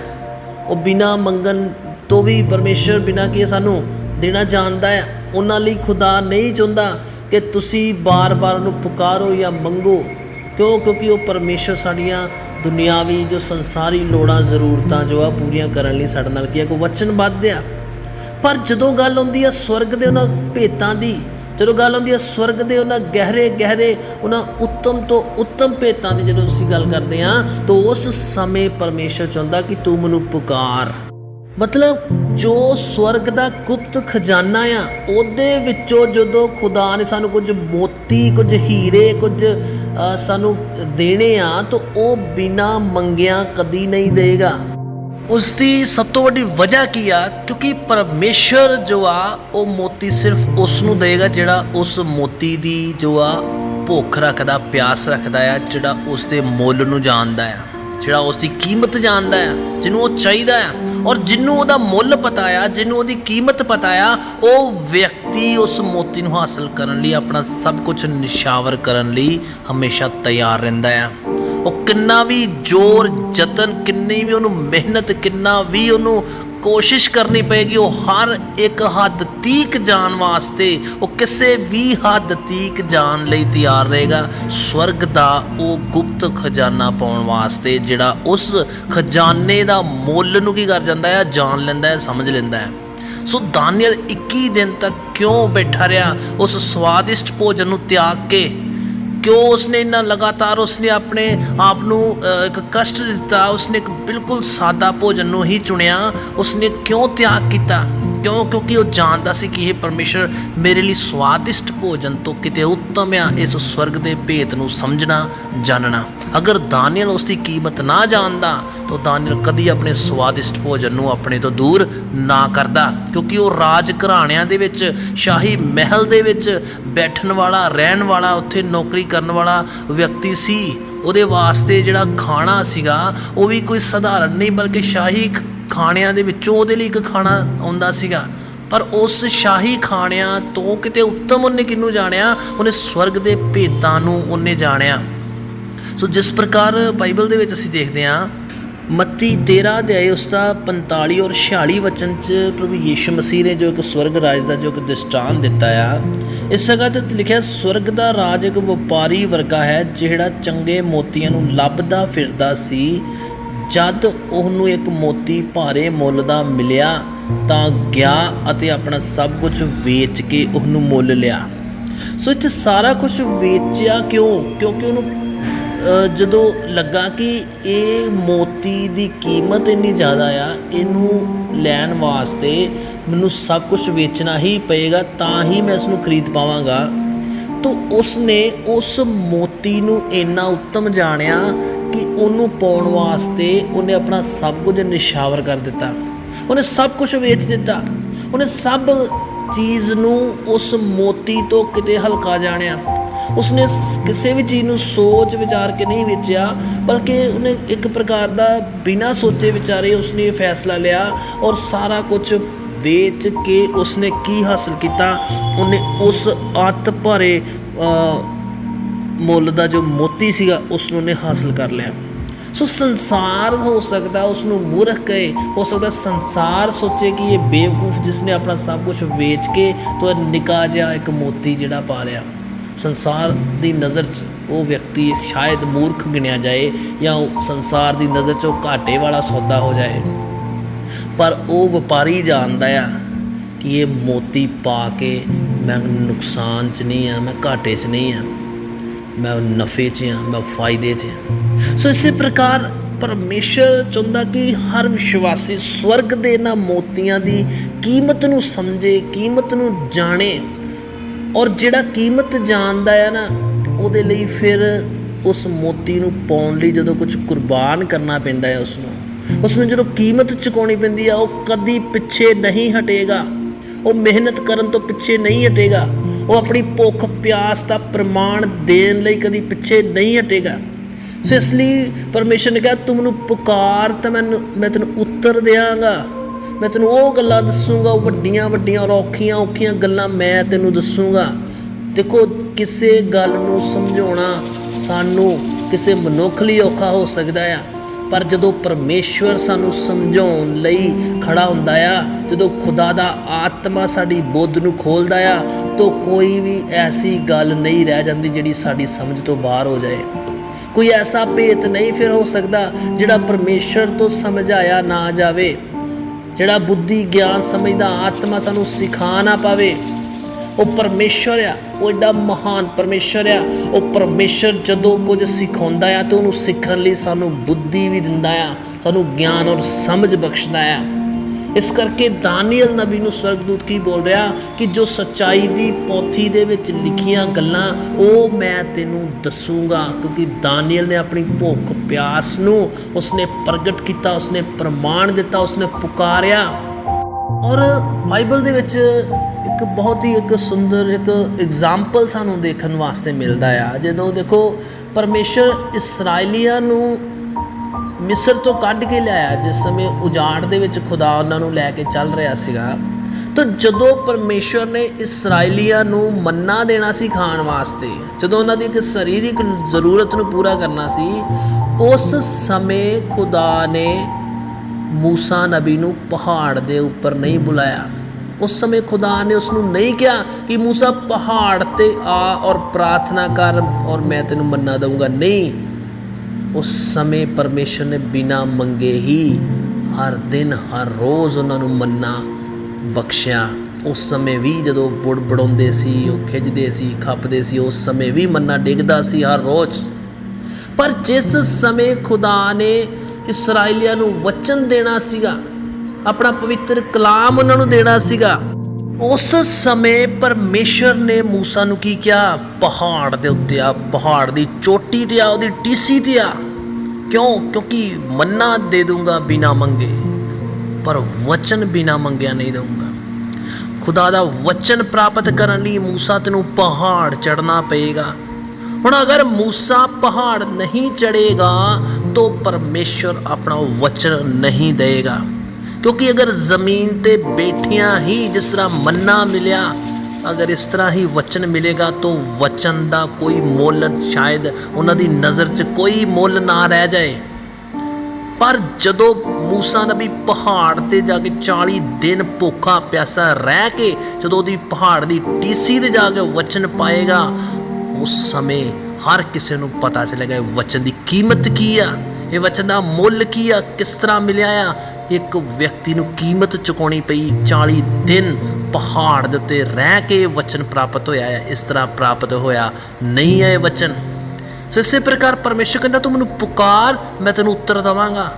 ਉਹ ਬਿਨਾ ਮੰਗਣ ਤੋਂ ਵੀ ਪਰਮੇਸ਼ਰ ਬਿਨਾ ਕੀ ਸਾਨੂੰ ਦੇਣਾ ਜਾਣਦਾ ਆ। ਉਹਨਾਂ ਲਈ ਖੁਦਾ ਨਹੀਂ ਚਾਹੁੰਦਾ ਕਿ ਤੁਸੀਂ ਬਾਰ-ਬਾਰ ਉਹਨੂੰ ਪੁਕਾਰੋ ਜਾਂ ਮੰਗੋ। ਕਿਉਂ? ਕਿਉਂਕਿ ਉਹ ਪਰਮੇਸ਼ਰ ਸਾਡੀਆਂ ਦੁਨਿਆਵੀ ਜੋ ਸੰਸਾਰੀ ਲੋੜਾਂ, ਜ਼ਰੂਰਤਾਂ ਜੋ ਆ, ਪੂਰੀਆਂ ਕਰਨ ਲਈ ਸਾਡੇ ਨਾਲ ਕੀ ਹੈ ਕੋਈ ਵਚਨਬੱਧ ਆ। ਪਰ ਜਦੋਂ ਗੱਲ ਆਉਂਦੀ ਆ ਸਵਰਗ ਦੇ ਉਹਨਾਂ ਭੇਤਾਂ ਦੀ, ਜਦੋਂ ਗੱਲ ਆਉਂਦੀ ਆ ਸਵਰਗ ਦੇ ਉਹਨਾਂ ਗਹਿਰੇ ਗਹਿਰੇ, ਉਹਨਾਂ ਉੱਤਮ ਤੋਂ ਉੱਤਮ ਭੇਤਾਂ ਦੀ ਜਦੋਂ ਅਸੀਂ ਗੱਲ ਕਰਦੇ ਆ, ਤਾਂ ਉਸ ਸਮੇਂ ਪਰਮੇਸ਼ਰ ਚਾਹੁੰਦਾ ਕਿ ਤੂੰ ਮੈਨੂੰ ਪੁਕਾਰ। ਮਤਲਬ ਜੋ ਸਵਰਗ ਦਾ ਗੁਪਤ ਖਜ਼ਾਨਾ ਆ, ਉਹਦੇ ਵਿੱਚੋਂ ਜਦੋਂ ਖੁਦਾ ਨੇ ਸਾਨੂੰ ਕੁਝ ਮੋਤੀ, ਕੁਝ ਹੀਰੇ, ਕੁਝ ਸਾਨੂੰ ਦੇਣੇ ਆ, ਤਾਂ ਉਹ ਬਿਨਾ ਮੰਗਿਆ ਕਦੀ ਨਹੀਂ ਦੇਗਾ। ਉਸ ਦੀ ਸਭ ਤੋਂ ਵੱਡੀ ਵਜ੍ਹਾ ਕੀ ਆ? ਕਿਉਂਕਿ ਪਰਮੇਸ਼ਰ ਜੋ ਆ, ਉਹ ਮੋਤੀ ਸਿਰਫ ਉਸ ਨੂੰ ਦੇਗਾ ਜਿਹੜਾ ਉਸ ਮੋਤੀ ਦੀ ਜੋ ਆ, ਭੁੱਖ ਰੱਖਦਾ, ਪਿਆਸ ਰੱਖਦਾ ਆ, ਜਿਹੜਾ ਉਸ ਦੇ ਮੁੱਲ ਨੂੰ ਜਾਣਦਾ ਆ, ਜਿਹੜਾ ਉਸ ਦੀ ਕੀਮਤ ਜਾਣਦਾ ਆ, ਜਿਹਨੂੰ ਉਹ ਚਾਹੀਦਾ ਆ। ਔਰ ਜਿਹਨੂੰ ਉਹਦਾ ਮੁੱਲ ਪਤਾ ਆ, ਜਿਹਨੂੰ ਉਹਦੀ ਕੀਮਤ ਪਤਾ ਆ, ਉਹ ਵਿਅਕਤੀ ਉਸ ਮੋਤੀ ਨੂੰ ਹਾਸਲ ਕਰਨ ਲਈ, ਆਪਣਾ ਸਭ ਕੁਝ ਨਿਸ਼ਾਵਰ ਕਰਨ ਲਈ ਹਮੇਸ਼ਾ ਤਿਆਰ ਰਹਿੰਦਾ ਆ। ਉਹ ਕਿੰਨਾ ਵੀ ਜ਼ੋਰ, ਯਤਨ, ਕਿੰਨੀ ਵੀ ਉਹਨੂੰ ਮਿਹਨਤ, ਕਿੰਨਾ ਵੀ ਉਹਨੂੰ ਕੋਸ਼ਿਸ਼ ਕਰਨੀ ਪਏਗੀ, ਉਹ ਹਰ ਇੱਕ ਹੱਦ ਤੀਕ ਜਾਣ ਵਾਸਤੇ ਉਹ ਕਿਸੇ ਵੀ ਹੱਦ ਤੀਕ ਜਾਣ ਲਈ ਤਿਆਰ ਰਹੇਗਾ। ਸਵਰਗ ਦਾ ਉਹ ਗੁਪਤ ਖਜ਼ਾਨਾ ਪਾਉਣ ਵਾਸਤੇ ਜਿਹੜਾ ਉਸ ਖਜ਼ਾਨੇ ਦਾ ਮੁੱਲ ਨੂੰ ਕੀ ਕਰ ਜਾਂਦਾ ਹੈ ਜਾਣ ਲੈਂਦਾ ਹੈ ਸਮਝ ਲੈਂਦਾ ਹੈ ਸੋ ਦਾਨੀਅਲ 21 ਦਿਨ ਤੱਕ ਕਿਉਂ ਬੈਠਾ ਰਿਹਾ ਉਸ ਸਵਾਦਿਸ਼ਟ ਭੋਜਨ ਨੂੰ ਤਿਆਗ ਕੇ? ਕਿਉਂ ਉਸਨੇ ਇੰਨਾ ਲਗਾਤਾਰ ਉਸਨੇ ਆਪਣੇ ਆਪ ਨੂੰ ਇੱਕ ਕਸ਼ਟ ਦਿੱਤਾ? ਉਸਨੇ ਇੱਕ ਬਿਲਕੁਲ ਸਾਦਾ ਭੋਜਨ ਨੂੰ ਹੀ ਚੁਣਿਆ। ਉਸਨੇ ਕਿਉਂ ਤਿਆਗ ਕੀਤਾ? ਕਿਉਂ? ਕਿਉਂਕਿ ਉਹ ਜਾਣਦਾ ਸੀ ਕਿ ਇਹ ਪਰਮੇਸ਼ਰ ਮੇਰੇ ਲਈ ਸਵਾਦਿਸ਼ਟ ਭੋਜਨ ਤੋਂ ਕਿਤੇ ਉੱਤਮ ਆ, ਇਸ ਸਵਰਗ ਦੇ ਭੇਤ ਨੂੰ ਸਮਝਣਾ, ਜਾਣਨਾ। ਅਗਰ ਦਾਨੀਅਲ ਉਸ ਦੀ ਕੀਮਤ ਨਾ ਜਾਣਦਾ, ਤਾਂ ਦਾਨੀਅਲ ਕਦੀ ਆਪਣੇ ਸਵਾਦਿਸ਼ਟ ਭੋਜਨ ਨੂੰ ਆਪਣੇ ਤੋਂ ਦੂਰ ਨਾ ਕਰਦਾ। ਕਿਉਂਕਿ ਉਹ ਰਾਜ ਘਰਾਣਿਆਂ ਦੇ ਵਿੱਚ, ਸ਼ਾਹੀ ਮਹਿਲ ਦੇ ਵਿੱਚ ਬੈਠਣ ਵਾਲਾ, ਰਹਿਣ ਵਾਲਾ, ਉੱਥੇ ਨੌਕਰੀ ਕਰਨ ਵਾਲਾ ਵਿਅਕਤੀ ਸੀ। ਉਹਦੇ ਵਾਸਤੇ ਜਿਹੜਾ ਖਾਣਾ ਸੀਗਾ, ਉਹ ਵੀ ਕੋਈ ਸਧਾਰਨ ਨਹੀਂ, ਬਲਕਿ ਸ਼ਾਹੀ ਖਾਣਿਆਂ ਦੇ ਵਿੱਚੋਂ ਉਹਦੇ ਲਈ ਇੱਕ ਖਾਣਾ ਆਉਂਦਾ ਸੀਗਾ। ਪਰ ਉਸ ਸ਼ਾਹੀ ਖਾਣਿਆਂ ਤੋਂ ਕਿਤੇ ਉੱਤਮ ਉਹਨੇ ਕਿਹਨੂੰ ਜਾਣਿਆ? ਉਹਨੇ ਸਵਰਗ ਦੇ ਭੇਤਾਂ ਨੂੰ ਉਹਨੇ ਜਾਣਿਆ। ਸੋ ਜਿਸ ਪ੍ਰਕਾਰ ਬਾਈਬਲ ਦੇ ਵਿੱਚ ਅਸੀਂ ਦੇਖਦੇ ਹਾਂ, ਮੱਤੀ 13 ਅਧਿਆਏ ਉਸ ਦਾ 45 ਔਰ 46 ਵਚਨ ਚ ਪ੍ਰਭੂ ਯੀਸ਼ੂ ਮਸੀਹ ਨੇ ਜੋ ਇੱਕ ਸਵਰਗ ਰਾਜ ਦਾ ਜੋ ਇੱਕ ਦ੍ਰਿਸ਼ਟਾਨ ਦਿੱਤਾ ਆ, ਇਸ ਜਗ੍ਹਾ ਤੇ ਲਿਖਿਆ, ਸਵਰਗ ਦਾ ਰਾਜ ਇੱਕ ਵਪਾਰੀ ਵਰਗਾ ਹੈ, ਜਿਹੜਾ ਚੰਗੇ ਮੋਤੀਆਂ ਨੂੰ ਲੱਭਦਾ ਫਿਰਦਾ ਸੀ ਜਦ ਉਹਨੂੰ ਇੱਕ ਮੋਤੀ ਭਾਰੇ ਮੁੱਲ ਦਾ ਮਿਲਿਆ ਤਾਂ ਗਿਆ ਅਤੇ ਆਪਣਾ ਸਭ ਕੁਝ ਵੇਚ ਕੇ ਉਹਨੂੰ ਮੁੱਲ ਲਿਆ। ਸੋ ਇੱਥੇ ਸਾਰਾ ਕੁਝ ਵੇਚਿਆ ਕਿਉਂ? ਕਿਉਂਕਿ ਉਹਨੂੰ ਜਦੋਂ ਲੱਗਾ ਕਿ ਇਹ ਮੋਤੀ ਦੀ ਕੀਮਤ ਇੰਨੀ ਜ਼ਿਆਦਾ ਆ, ਇਹਨੂੰ ਲੈਣ ਵਾਸਤੇ ਮੈਨੂੰ ਸਭ ਕੁਝ ਵੇਚਣਾ ਹੀ ਪਏਗਾ, ਤਾਂ ਹੀ ਮੈਂ ਇਸ ਨੂੰ ਖਰੀਦ ਪਾਵਾਂਗਾ। ਤੋ ਉਸਨੇ ਉਸ ਮੋਤੀ ਨੂੰ ਇੰਨਾ ਉੱਤਮ ਜਾਣਿਆ ਕਿ ਉਹਨੂੰ ਪਾਉਣ ਵਾਸਤੇ ਉਹਨੇ ਆਪਣਾ ਸਭ ਕੁਝ ਨਿਸ਼ਾਵਰ ਕਰ ਦਿੱਤਾ। ਉਹਨੇ ਸਭ ਕੁਝ ਵੇਚ ਦਿੱਤਾ। ਉਹਨੇ ਸਭ ਚੀਜ਼ ਨੂੰ ਉਸ ਮੋਤੀ ਤੋਂ ਕਿਤੇ ਹਲਕਾ ਜਾਣਿਆ। ਉਸਨੇ ਕਿਸੇ ਵੀ ਚੀਜ਼ ਨੂੰ ਸੋਚ ਵਿਚਾਰ ਕੇ ਨਹੀਂ ਵੇਚਿਆ, ਬਲਕਿ ਉਹਨੇ ਇੱਕ ਪ੍ਰਕਾਰ ਦਾ ਬਿਨਾਂ ਸੋਚੇ ਵਿਚਾਰੇ ਉਸਨੇ ਇਹ ਫੈਸਲਾ ਲਿਆ ਔਰ ਸਾਰਾ ਕੁਝ ਵੇਚ ਕੇ ਉਸਨੇ ਕੀ ਹਾਸਲ ਕੀਤਾ, ਉਹਨੇ ਉਸ ਅੱਤ ਭਰੇ ਮੁੱਲ ਦਾ ਜੋ ਮੋਤੀ ਸੀਗਾ ਉਸ ਨੂੰ ਉਹਨੇ ਹਾਸਲ ਕਰ ਲਿਆ। ਸੋ ਸੰਸਾਰ ਹੋ ਸਕਦਾ ਉਸ ਨੂੰ ਮੂਰਖ ਕਹੇ, ਹੋ ਸਕਦਾ ਸੰਸਾਰ ਸੋਚੇ ਕਿ ਇਹ ਬੇਵਕੂਫ ਜਿਸ ਨੇ ਆਪਣਾ ਸਭ ਕੁਝ ਵੇਚ ਕੇ ਤੋ ਇਹ ਨਿੱਕਾ ਜਿਹਾ ਇੱਕ ਮੋਤੀ ਜਿਹੜਾ ਪਾ ਲਿਆ। ਸੰਸਾਰ ਦੀ ਨਜ਼ਰ 'ਚ ਉਹ ਵਿਅਕਤੀ ਸ਼ਾਇਦ ਮੂਰਖ ਗਿਣਿਆ ਜਾਏ ਜਾਂ ਉਹ ਸੰਸਾਰ ਦੀ ਨਜ਼ਰ 'ਚ ਉਹ ਘਾਟੇ ਵਾਲਾ ਸੌਦਾ ਹੋ ਜਾਏ। ਪਰ ਉਹ ਵਪਾਰੀ ਜਾਣਦਾ ਆ ਕਿ ਇਹ ਮੋਤੀ ਪਾ ਕੇ ਮੈਂ ਨੁਕਸਾਨ 'ਚ ਨਹੀਂ ਆ, ਮੈਂ ਘਾਟੇ 'ਚ ਨਹੀਂ ਆ। ਮੈਂ ਨਫੇ 'ਚ ਆ, ਮੈਂ ਫਾਇਦੇ 'ਚ ਆ। ਸੋ ਇਸੇ ਪ੍ਰਕਾਰ ਪਰਮੇਸ਼ਰ ਚਾਹੁੰਦਾ ਕਿ ਹਰ ਵਿਸ਼ਵਾਸੀ ਸਵਰਗ ਦੇ ਇਹਨਾਂ ਮੋਤੀਆਂ ਦੀ ਕੀਮਤ ਨੂੰ ਸਮਝੇ, ਕੀਮਤ ਨੂੰ ਜਾਣੇ ਔਰ ਜਿਹੜਾ ਕੀਮਤ ਜਾਣਦਾ ਆ ਨਾ, ਉਹਦੇ ਲਈ ਫਿਰ ਉਸ ਮੋਤੀ ਨੂੰ ਪਾਉਣ ਲਈ ਜਦੋਂ ਕੁਝ ਕੁਰਬਾਨ ਕਰਨਾ ਪੈਂਦਾ ਹੈ ਉਸ ਨੂੰ ਉਸ ਨੂੰ ਜਦੋਂ ਕੀਮਤ ਚੁਕਾਉਣੀ ਪੈਂਦੀ ਆ, ਉਹ ਕਦੀ ਪਿੱਛੇ ਨਹੀਂ ਹਟੇਗਾ। ਉਹ ਮਿਹਨਤ ਕਰਨ ਤੋਂ ਪਿੱਛੇ ਨਹੀਂ ਹਟੇਗਾ। ਉਹ ਆਪਣੀ ਭੁੱਖ ਪਿਆਸ ਦਾ ਪ੍ਰਮਾਣ ਦੇਣ ਲਈ ਕਦੀ ਪਿੱਛੇ ਨਹੀਂ ਹਟੇਗਾ। ਸੋ ਇਸ ਲਈ ਪਰਮੇਸ਼ਰ ਨੇ ਕਿਹਾ, ਤੂੰ ਮੈਨੂੰ ਪੁਕਾਰ ਤਾਂ ਮੈਂ ਮੈਂ ਤੈਨੂੰ ਉੱਤਰ ਦਿਆਂਗਾ। ਮੈਂ ਤੈਨੂੰ ਉਹ ਗੱਲਾਂ ਦੱਸੂਗਾ, ਉਹ ਵੱਡੀਆਂ ਵੱਡੀਆਂ ਔਰ ਔਖੀਆਂ ਔਖੀਆਂ ਗੱਲਾਂ ਮੈਂ ਤੈਨੂੰ ਦੱਸੂਗਾ। ਦੇਖੋ, ਕਿਸੇ ਗੱਲ ਨੂੰ ਸਮਝਾਉਣਾ ਸਾਨੂੰ ਕਿਸੇ ਮਨੁੱਖ ਲਈ ਔਖਾ ਹੋ ਸਕਦਾ ਆ। ਪਰ ਜਦੋਂ ਪਰਮੇਸ਼ਵਰ ਸਾਨੂੰ ਸਮਝਾਉਣ ਲਈ ਖੜਾ ਹੁੰਦਾ ਆ, ਜਦੋਂ ਖੁਦਾ ਦਾ ਆਤਮਾ ਸਾਡੀ ਬੁੱਧ ਨੂੰ ਖੋਲਦਾ ਆ, ਤਾਂ ਕੋਈ ਵੀ ਐਸੀ ਗੱਲ ਨਹੀਂ ਰਹਿ ਜਾਂਦੀ ਜਿਹੜੀ ਸਾਡੀ ਸਮਝ ਤੋਂ ਬਾਹਰ ਹੋ ਜਾਏ। ਕੋਈ ਐਸਾ ਭੇਤ ਨਹੀਂ ਫਿਰ ਹੋ ਸਕਦਾ ਜਿਹੜਾ ਪਰਮੇਸ਼ਰ ਤੋਂ ਸਮਝਾਇਆ ਨਾ ਜਾਵੇ, ਜਿਹੜਾ ਬੁੱਧੀ, ਗਿਆਨ ਸਮਝਦਾ ਆਤਮਾ ਸਾਨੂੰ ਸਿਖਾ ਨਾ ਪਾਵੇ। ਉਹ ਪਰਮੇਸ਼ਰ ਆ, ਉਹ ਐਡਾ ਮਹਾਨ ਪਰਮੇਸ਼ਰ ਆ। ਉਹ ਪਰਮੇਸ਼ਰ ਜਦੋਂ ਕੁਝ ਸਿਖਾਉਂਦਾ ਆ ਤਾਂ ਉਹਨੂੰ ਸਿੱਖਣ ਲਈ ਸਾਨੂੰ ਬੁੱਧੀ ਵੀ ਦਿੰਦਾ ਆ, ਸਾਨੂੰ ਗਿਆਨ ਔਰ ਸਮਝ ਬਖਸ਼ਦਾ ਆ। ਇਸ ਕਰਕੇ ਦਾਨੀਅਲ ਨਬੀ ਨੂੰ ਸਵਰਗਦੂਤ ਕੀ ਬੋਲ ਰਿਹਾ? ਕਿ ਜੋ ਸਚਾਈ ਦੀ ਪੋਥੀ ਦੇ ਵਿੱਚ ਲਿਖੀਆਂ ਗੱਲਾਂ, ਉਹ ਮੈਂ ਤੈਨੂੰ ਦੱਸੂਗਾ। ਕਿਉਂਕਿ ਦਾਨੀਅਲ ਨੇ ਆਪਣੀ ਭੁੱਖ ਪਿਆਸ ਨੂੰ ਉਸਨੇ ਪ੍ਰਗਟ ਕੀਤਾ, ਉਸਨੇ ਪ੍ਰਮਾਣ ਦਿੱਤਾ, ਉਸਨੇ ਪੁਕਾਰਿਆ। ਔਰ ਬਾਈਬਲ ਦੇ ਵਿੱਚ ਇੱਕ ਬਹੁਤ ਹੀ ਇੱਕ ਸੁੰਦਰ ਇੱਕ ਐਗਜ਼ਾਮਪਲ ਸਾਨੂੰ ਦੇਖਣ ਵਾਸਤੇ ਮਿਲਦਾ ਆ। ਜਦੋਂ ਦੇਖੋ ਪਰਮੇਸ਼ਰ ਇਸرائیਲੀਆਂ ਨੂੰ ਮਿਸਰ ਤੋਂ ਕੱਢ ਕੇ ਲਿਆਇਆ, ਜਿਸ ਸਮੇਂ ਉਜਾੜ ਦੇ ਵਿੱਚ ਖੁਦਾ ਉਹਨਾਂ ਨੂੰ ਲੈ ਕੇ ਚੱਲ ਰਿਹਾ ਸੀਗਾ, ਤਾਂ ਜਦੋਂ ਪਰਮੇਸ਼ਰ ਨੇ ਇਸرائیਲੀਆਂ ਨੂੰ ਮੰਨਾ ਦੇਣਾ ਸੀ ਖਾਣ ਵਾਸਤੇ, ਜਦੋਂ ਉਹਨਾਂ ਦੀ ਇੱਕ ਸਰੀਰਿਕ ਜ਼ਰੂਰਤ ਨੂੰ ਪੂਰਾ ਕਰਨਾ ਸੀ, ਉਸ ਸਮੇਂ ਖੁਦਾ ਨੇ ਮੂਸਾ ਨਬੀ ਨੂੰ ਪਹਾੜ ਦੇ ਉੱਪਰ ਨਹੀਂ ਬੁਲਾਇਆ। ਉਸ ਸਮੇਂ ਖੁਦਾ ਨੇ ਉਸ ਨੂੰ ਨਹੀਂ ਕਿਹਾ ਕਿ ਮੂਸਾ ਪਹਾੜ ਤੇ ਆ ਔਰ ਪ੍ਰਾਰਥਨਾ ਕਰ ਔਰ ਮੈਂ ਤੈਨੂੰ ਮੰਨਾ ਦਊਂਗਾ। ਨਹੀਂ, ਉਸ ਸਮੇਂ ਪਰਮੇਸ਼ਰ ਨੇ ਬਿਨਾ ਮੰਗੇ ਹੀ ਹਰ ਦਿਨ, ਹਰ ਰੋਜ਼ ਉਹਨਾਂ ਨੂੰ ਮੰਨਾ, ਬਖਸ਼ਿਆ। ਉਸ ਸਮੇਂ ਵੀ ਜਦੋਂ ਬੁੜਬੜਾਉਂਦੇ ਸੀ, ਉਹ ਖਿੱਚਦੇ ਸੀ, ਖੱਪਦੇ ਸੀ, ਉਸ ਸਮੇਂ ਵੀ ਮੰਨਾ ਡਿੱਗਦਾ ਸੀ ਹਰ ਰੋਜ਼। ਪਰ ਜਿਸ ਸਮੇਂ ਖੁਦਾ ਨੇ ਇਸرائیਲੀਆਂ ਨੂੰ ਵਚਨ ਦੇਣਾ ਸੀਗਾ, ਆਪਣਾ ਪਵਿੱਤਰ ਕਲਾਮ ਉਹਨਾਂ ਨੂੰ ਦੇਣਾ ਸੀਗਾ। ਉਸ ਸਮੇਂ ਪਰਮੇਸ਼ਰ ਨੇ موسی ਨੂੰ ਕੀ ਕਿਹਾ? ਪਹਾੜ ਦੇ ਉੱਤੇ ਆ, ਪਹਾੜ ਦੀ ਚੋਟੀ ਤੇ ਆ, ਉਹਦੀ ਟੀਸੀ ਤੇ ਆ। ਕਿਉਂ? ਕਿਉਂਕਿ ਮੰਨਾ ਦੇ ਦੂੰਗਾ ਬਿਨਾ ਮੰਗੇ, ਪਰ ਵਚਨ ਬਿਨਾ ਮੰਗਿਆ ਨਹੀਂ ਦਊਂਗਾ। ਖੁਦਾ ਦਾ ਵਚਨ ਪ੍ਰਾਪਤ ਕਰਨ ਲਈ موسی ਤੈਨੂੰ ਪਹਾੜ ਚੜਨਾ ਪਏਗਾ। ਹੁਣ ਅਗਰ ਮੂਸਾ ਪਹਾੜ ਨਹੀਂ ਚੜੇਗਾ ਤਾਂ ਪਰਮੇਸ਼ਰ ਆਪਣਾ ਵਚਨ ਨਹੀਂ ਦੇਗਾ ਕਿਉਂਕਿ ਅਗਰ ਜ਼ਮੀਨ ਤੇ ਬੈਠਿਆਂ ਹੀ ਜਿਸ ਤਰ੍ਹਾਂ ਮੰਨਾ ਮਿਲਿਆ, ਅਗਰ ਇਸ ਤਰ੍ਹਾਂ ਹੀ ਵਚਨ ਮਿਲੇਗਾ, ਤਾਂ ਵਚਨ ਦਾ ਕੋਈ ਮੁੱਲ ਸ਼ਾਇਦ ਉਹਨਾਂ ਦੀ ਨਜ਼ਰ 'ਚ ਕੋਈ ਮੁੱਲ ਨਾ ਰਹਿ ਜਾਏ। ਪਰ ਜਦੋਂ ਮੂਸਾ ਨਬੀ ਪਹਾੜ ਤੇ ਜਾ ਕੇ 40 ਦਿਨ ਭੁੱਖਾ ਪਿਆਸਾ ਰਹਿ ਕੇ ਜਦੋਂ ਉਹਦੀ ਪਹਾੜ ਦੀ ਟੀਸੀ ਤੇ ਜਾ ਕੇ ਵਚਨ ਪਾਏਗਾ ਉਸ ਸਮੇਂ ਹਰ ਕਿਸੇ ਨੂੰ ਪਤਾ ਚੱਲੇਗਾ ਇਹ ਵਚਨ ਦੀ ਕੀਮਤ ਕੀ ਆ, ਇਹ ਵਚਨ ਦਾ ਮੁੱਲ ਕੀ ਆ, ਕਿਸ ਤਰ੍ਹਾਂ ਮਿਲਿਆ ਆ। ਇੱਕ ਵਿਅਕਤੀ ਨੂੰ ਕੀਮਤ ਚੁਕਾਉਣੀ ਪਈ 40 ਦਿਨ ਪਹਾੜ ਦੇ ਉੱਤੇ ਰਹਿ ਕੇ ਇਹ ਵਚਨ ਪ੍ਰਾਪਤ ਹੋਇਆ ਹੈ ਇਸ ਤਰ੍ਹਾਂ ਪ੍ਰਾਪਤ ਹੋਇਆ ਨਹੀਂ ਹੈ ਇਹ ਵਚਨ। ਸੋ ਇਸੇ ਪ੍ਰਕਾਰ ਪਰਮੇਸ਼ਰ ਕਹਿੰਦਾ, ਤੂੰ ਮੈਨੂੰ ਪੁਕਾਰ, ਮੈਂ ਤੈਨੂੰ ਉੱਤਰ ਦਵਾਂਗਾ।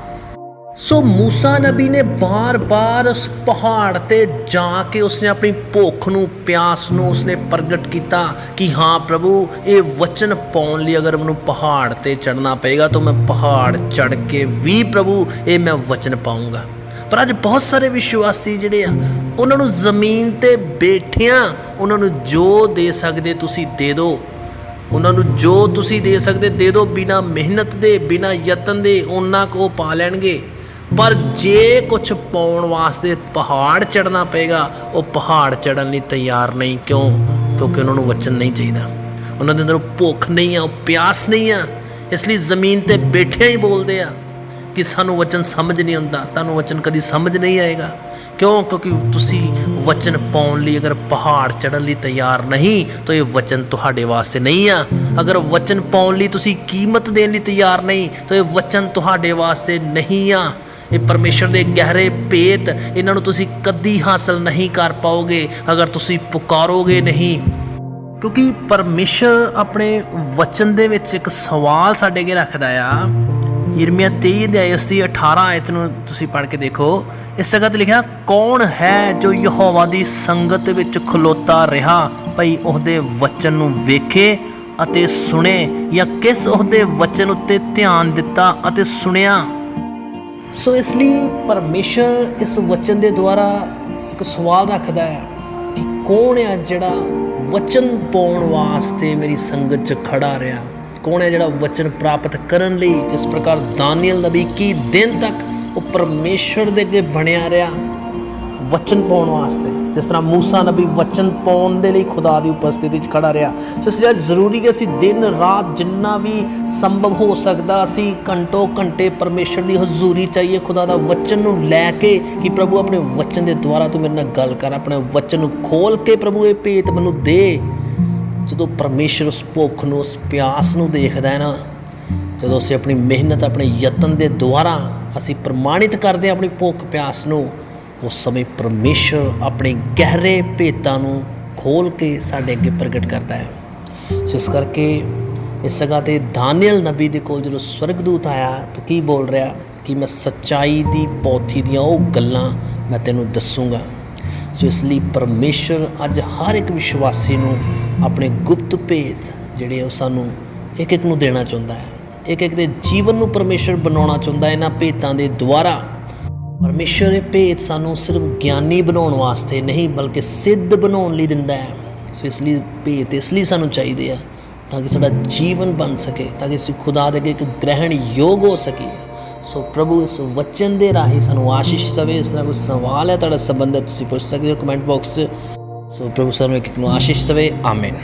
ਸੋ ਮੂਸਾ ਨਬੀ ਨੇ ਬਾਰ-ਬਾਰ ਉਸ ਪਹਾੜ ਤੇ ਜਾ ਕੇ ਉਸਨੇ ਆਪਣੀ ਭੁੱਖ ਨੂੰ, ਪਿਆਸ ਨੂੰ ਉਸਨੇ ਪ੍ਰਗਟ ਕੀਤਾ ਕਿ ਹਾਂ ਪ੍ਰਭੂ, ਇਹ ਵਚਨ ਪਾਉਣ ਲਈ ਅਗਰ ਮੈਨੂੰ ਪਹਾੜ ਤੇ ਚੜਨਾ ਪਏਗਾ ਤਾਂ ਮੈਂ ਪਹਾੜ ਚੜ ਕੇ ਵੀ ਪ੍ਰਭੂ, ਇਹ ਮੈਂ ਵਚਨ ਪਾਉਂਗਾ ਪਰ ਅੱਜ ਬਹੁਤ ਸਾਰੇ ਵਿਸ਼ਵਾਸੀ ਜਿਹੜੇ ਆ, ਉਹਨਾਂ ਨੂੰ ਜ਼ਮੀਨ ਤੇ ਬੈਠਿਆਂ ਉਹਨਾਂ ਨੂੰ ਜੋ ਦੇ ਸਕਦੇ ਤੁਸੀਂ ਦੇ ਦਿਓ। ਉਹਨਾਂ ਨੂੰ ਜੋ ਤੁਸੀਂ ਦੇ ਸਕਦੇ ਦੇ ਦਿਓ, ਬਿਨਾ ਮਿਹਨਤ ਦੇ, ਬਿਨਾ ਯਤਨ ਦੇ ਉਹਨਾਂ ਕੋ ਪਾ ਲੈਣਗੇ। ਪਰ ਜੇ ਕੁਝ ਪਾਉਣ ਵਾਸਤੇ ਪਹਾੜ ਚੜਨਾ ਪਏਗਾ, ਉਹ ਪਹਾੜ ਚੜਨ ਲਈ ਤਿਆਰ ਨਹੀਂ। ਕਿਉਂ? ਕਿਉਂਕਿ ਉਹਨਾਂ ਨੂੰ ਵਚਨ ਨਹੀਂ ਚਾਹੀਦਾ। ਉਹਨਾਂ ਦੇ ਅੰਦਰ ਭੁੱਖ ਨਹੀਂ ਆ, ਉਹ ਪਿਆਸ ਨਹੀਂ ਆ। ਇਸ ਲਈ ਜ਼ਮੀਨ ਤੇ ਬੈਠਿਆਂ ਹੀ ਬੋਲਦੇ ਆ ਕਿ ਸਾਨੂੰ ਵਚਨ ਸਮਝ ਨਹੀਂ ਆਉਂਦਾ। ਤੁਹਾਨੂੰ ਵਚਨ ਕਦੀ ਸਮਝ ਨਹੀਂ ਆਏਗਾ। ਕਿਉਂ? ਕਿਉਂਕਿ ਤੁਸੀਂ ਵਚਨ ਪਾਉਣ ਲਈ ਅਗਰ ਪਹਾੜ ਚੜਨ ਲਈ ਤਿਆਰ ਨਹੀਂ, ਤਾਂ ਇਹ ਵਚਨ ਤੁਹਾਡੇ ਵਾਸਤੇ ਨਹੀਂ ਆ। ਅਗਰ ਵਚਨ ਪਾਉਣ ਲਈ ਤੁਸੀਂ ਕੀਮਤ ਦੇਣ ਲਈ ਤਿਆਰ ਨਹੀਂ, ਤਾਂ ਇਹ ਵਚਨ ਤੁਹਾਡੇ ਵਾਸਤੇ ਨਹੀਂ ਆ। ਇਹ ਪਰਮੇਸ਼ਰ ਦੇ ਗਹਿਰੇ ਭੇਤ ਇਹਨਾਂ ਨੂੰ ਤੁਸੀਂ ਕਦੀ ਹਾਸਲ ਨਹੀਂ ਕਰ ਪਾਓਗੇ, ਅਗਰ ਤੁਸੀਂ ਪੁਕਾਰੋਗੇ ਨਹੀਂ। ਕਿਉਂਕਿ ਪਰਮੇਸ਼ਰ ਆਪਣੇ ਵਚਨ ਦੇ ਵਿੱਚ ਇੱਕ ਸਵਾਲ ਸਾਡੇ ਅੱਗੇ ਰੱਖਦਾ ਆ। ਯਿਰਮੀਆ 23 ਦੇ ਉਸ ਦੀ 18 ਆਇਤ ਨੂੰ ਤੁਸੀਂ ਪੜ੍ਹ ਕੇ ਦੇਖੋ। ਇਸ ਜਗ੍ਹਾ ਤੇ ਲਿਖਿਆ, ਕੌਣ ਹੈ ਜੋ ਯਹੋਵਾ ਦੀ ਸੰਗਤ ਵਿੱਚ ਖਲੋਤਾ ਰਿਹਾ? ਭਈ ਉਹਦੇ ਵਚਨ ਨੂੰ ਵੇਖੇ ਅਤੇ ਸੁਣੇ ਜਾਂ ਕਿਸ ਉਹਦੇ ਵਚਨ ਉੱਤੇ ਧਿਆਨ ਦਿੱਤਾ ਅਤੇ ਸੁਣਿਆ? ਸੋ ਇਸ ਲਈ ਪਰਮੇਸ਼ਰ ਇਸ ਵਚਨ ਦੇ ਦੁਆਰਾ ਇੱਕ ਸਵਾਲ ਰੱਖਦਾ ਹੈ ਕਿ ਕੌਣ ਹੈ ਜਿਹੜਾ ਵਚਨ ਪਾਉਣ ਵਾਸਤੇ ਮੇਰੀ ਸੰਗਤ 'ਚ ਖੜਾ ਰਿਹਾ? ਕੌਣ ਹੈ ਜਿਹੜਾ ਵਚਨ ਪ੍ਰਾਪਤ ਕਰਨ ਲਈ ਜਿਸ ਪ੍ਰਕਾਰ ਦਾਨੀਅਲ ਨਬੀ ਕੀ ਦਿਨ ਤੱਕ ਉਹ ਪਰਮੇਸ਼ਰ ਦੇ ਅੱਗੇ ਬਣਿਆ ਰਿਹਾ? ਵਚਨ ਪਾਉਣ ਵਾਸਤੇ ਜਿਸ ਤਰ੍ਹਾਂ ਮੂਸਾ ਨਬੀ ਵਚਨ ਪਾਉਣ ਦੇ ਲਈ ਖੁਦਾ ਦੀ ਉਪਸਥਿਤੀ 'ਚ ਖੜਾ ਰਿਹਾ ਸੋ ਇਸ ਲਈ ਜ਼ਰੂਰੀ ਕਿ ਅਸੀਂ ਦਿਨ ਰਾਤ ਜਿੰਨਾ ਵੀ ਸੰਭਵ ਹੋ ਸਕਦਾ ਅਸੀਂ ਘੰਟੋ ਘੰਟੇ ਪਰਮੇਸ਼ਰ ਦੀ ਹਜ਼ੂਰੀ ਚਾਹੀਏ ਖੁਦਾ ਦਾ ਵਚਨ ਨੂੰ ਲੈ ਕੇ ਕਿ ਪ੍ਰਭੂ ਆਪਣੇ ਵਚਨ ਦੇ ਦੁਆਰਾ ਤੂੰ ਮੇਰੇ ਨਾਲ ਗੱਲ ਕਰ ਆਪਣੇ ਵਚਨ ਨੂੰ ਖੋਲ ਕੇ ਪ੍ਰਭੂ ਇਹ ਭੇਤ ਮੈਨੂੰ ਦੇ ਜਦੋਂ ਪਰਮੇਸ਼ਰ ਉਸ ਭੁੱਖ ਨੂੰ ਉਸ ਪਿਆਸ ਨੂੰ ਦੇਖਦਾ ਹੈ ਨਾ ਜਦੋਂ ਅਸੀਂ ਆਪਣੀ ਮਿਹਨਤ ਆਪਣੇ ਯਤਨ ਦੇ ਦੁਆਰਾ ਅਸੀਂ ਪ੍ਰਮਾਣਿਤ ਕਰਦੇ ਹਾਂ ਆਪਣੀ ਭੁੱਖ ਪਿਆਸ ਨੂੰ ਉਸ ਸਮੇਂ ਪਰਮੇਸ਼ਰ ਆਪਣੇ ਗਹਿਰੇ ਭੇਤਾਂ ਨੂੰ ਖੋਲ ਕੇ ਸਾਡੇ ਅੱਗੇ ਪ੍ਰਗਟ ਕਰਦਾ ਹੈ। ਸੋ ਇਸ ਕਰਕੇ ਇਸ ਜਗ੍ਹਾ ਤੇ ਦਾਨੀਅਲ ਨਬੀ ਦੇ ਕੋਲ ਜਦੋਂ ਸਵਰਗਦੂਤ ਆਇਆ ਤਾਂ ਕੀ ਬੋਲ ਰਿਹਾ? ਕਿ ਮੈਂ ਸੱਚਾਈ ਦੀ ਪੌਥੀ ਦੀਆਂ ਉਹ ਗੱਲਾਂ ਮੈਂ ਤੈਨੂੰ ਦੱਸੂਗਾ ਸੋ ਇਸ ਲਈ ਪਰਮੇਸ਼ਰ ਅੱਜ ਹਰ ਇੱਕ ਵਿਸ਼ਵਾਸੀ ਨੂੰ ਆਪਣੇ ਗੁਪਤ ਭੇਦ ਜਿਹੜੇ ਉਹ ਸਾਨੂੰ ਇੱਕ ਇੱਕ ਨੂੰ ਦੇਣਾ ਚਾਹੁੰਦਾ ਹੈ। ਇੱਕ ਇੱਕ ਦੇ ਜੀਵਨ ਨੂੰ ਪਰਮੇਸ਼ਰ ਬਣਾਉਣਾ ਚਾਹੁੰਦਾ ਹੈ, ਇਹਨਾਂ ਭੇਤਾਂ ਦੇ ਦੁਆਰਾ। ਪਰਮੇਸ਼ਰ ਇਹ ਭੇਤ ਸਾਨੂੰ ਸਿਰਫ ਗਿਆਨੀ ਬਣਾਉਣ ਵਾਸਤੇ ਨਹੀਂ, ਬਲਕਿ ਸਿੱਧ ਬਣਾਉਣ ਲਈ ਦਿੰਦਾ ਹੈ। ਸੋ ਇਸ ਲਈ ਭੇਦ ਇਸ ਲਈ ਸਾਨੂੰ ਚਾਹੀਦੇ ਆ, ਤਾਂ ਕਿ ਸਾਡਾ ਜੀਵਨ ਬਣ ਸਕੇ, ਤਾਂ ਕਿ ਅਸੀਂ ਖੁਦਾ ਦੇ ਅੱਗੇ ਇੱਕ ਗ੍ਰਹਿਣ ਯੋਗ ਹੋ ਸਕੀਏ। ਸੋ ਪ੍ਰਭੂ ਇਸ ਵਚਨ ਦੇ ਰਾਹੀਂ ਸਾਨੂੰ ਆਸ਼ੀਸ਼ ਦੇਵੇ, ਇਸ ਤਰ੍ਹਾਂ ਕੋਈ ਸਵਾਲ ਹੈ ਤੁਹਾਡਾ ਸੰਬੰਧਿਤ, ਤੁਸੀਂ ਪੁੱਛ ਸਕਦੇ ਹੋ ਕਮੈਂਟ ਬਾਕਸ 'ਚ। ਸੋ ਪ੍ਰਭੂ ਸਾਨੂੰ ਇੱਕ ਇੱਕ ਨੂੰ ਆਸ਼ੀਸ਼ ਦੇਵੇ, ਆਮੀਨ।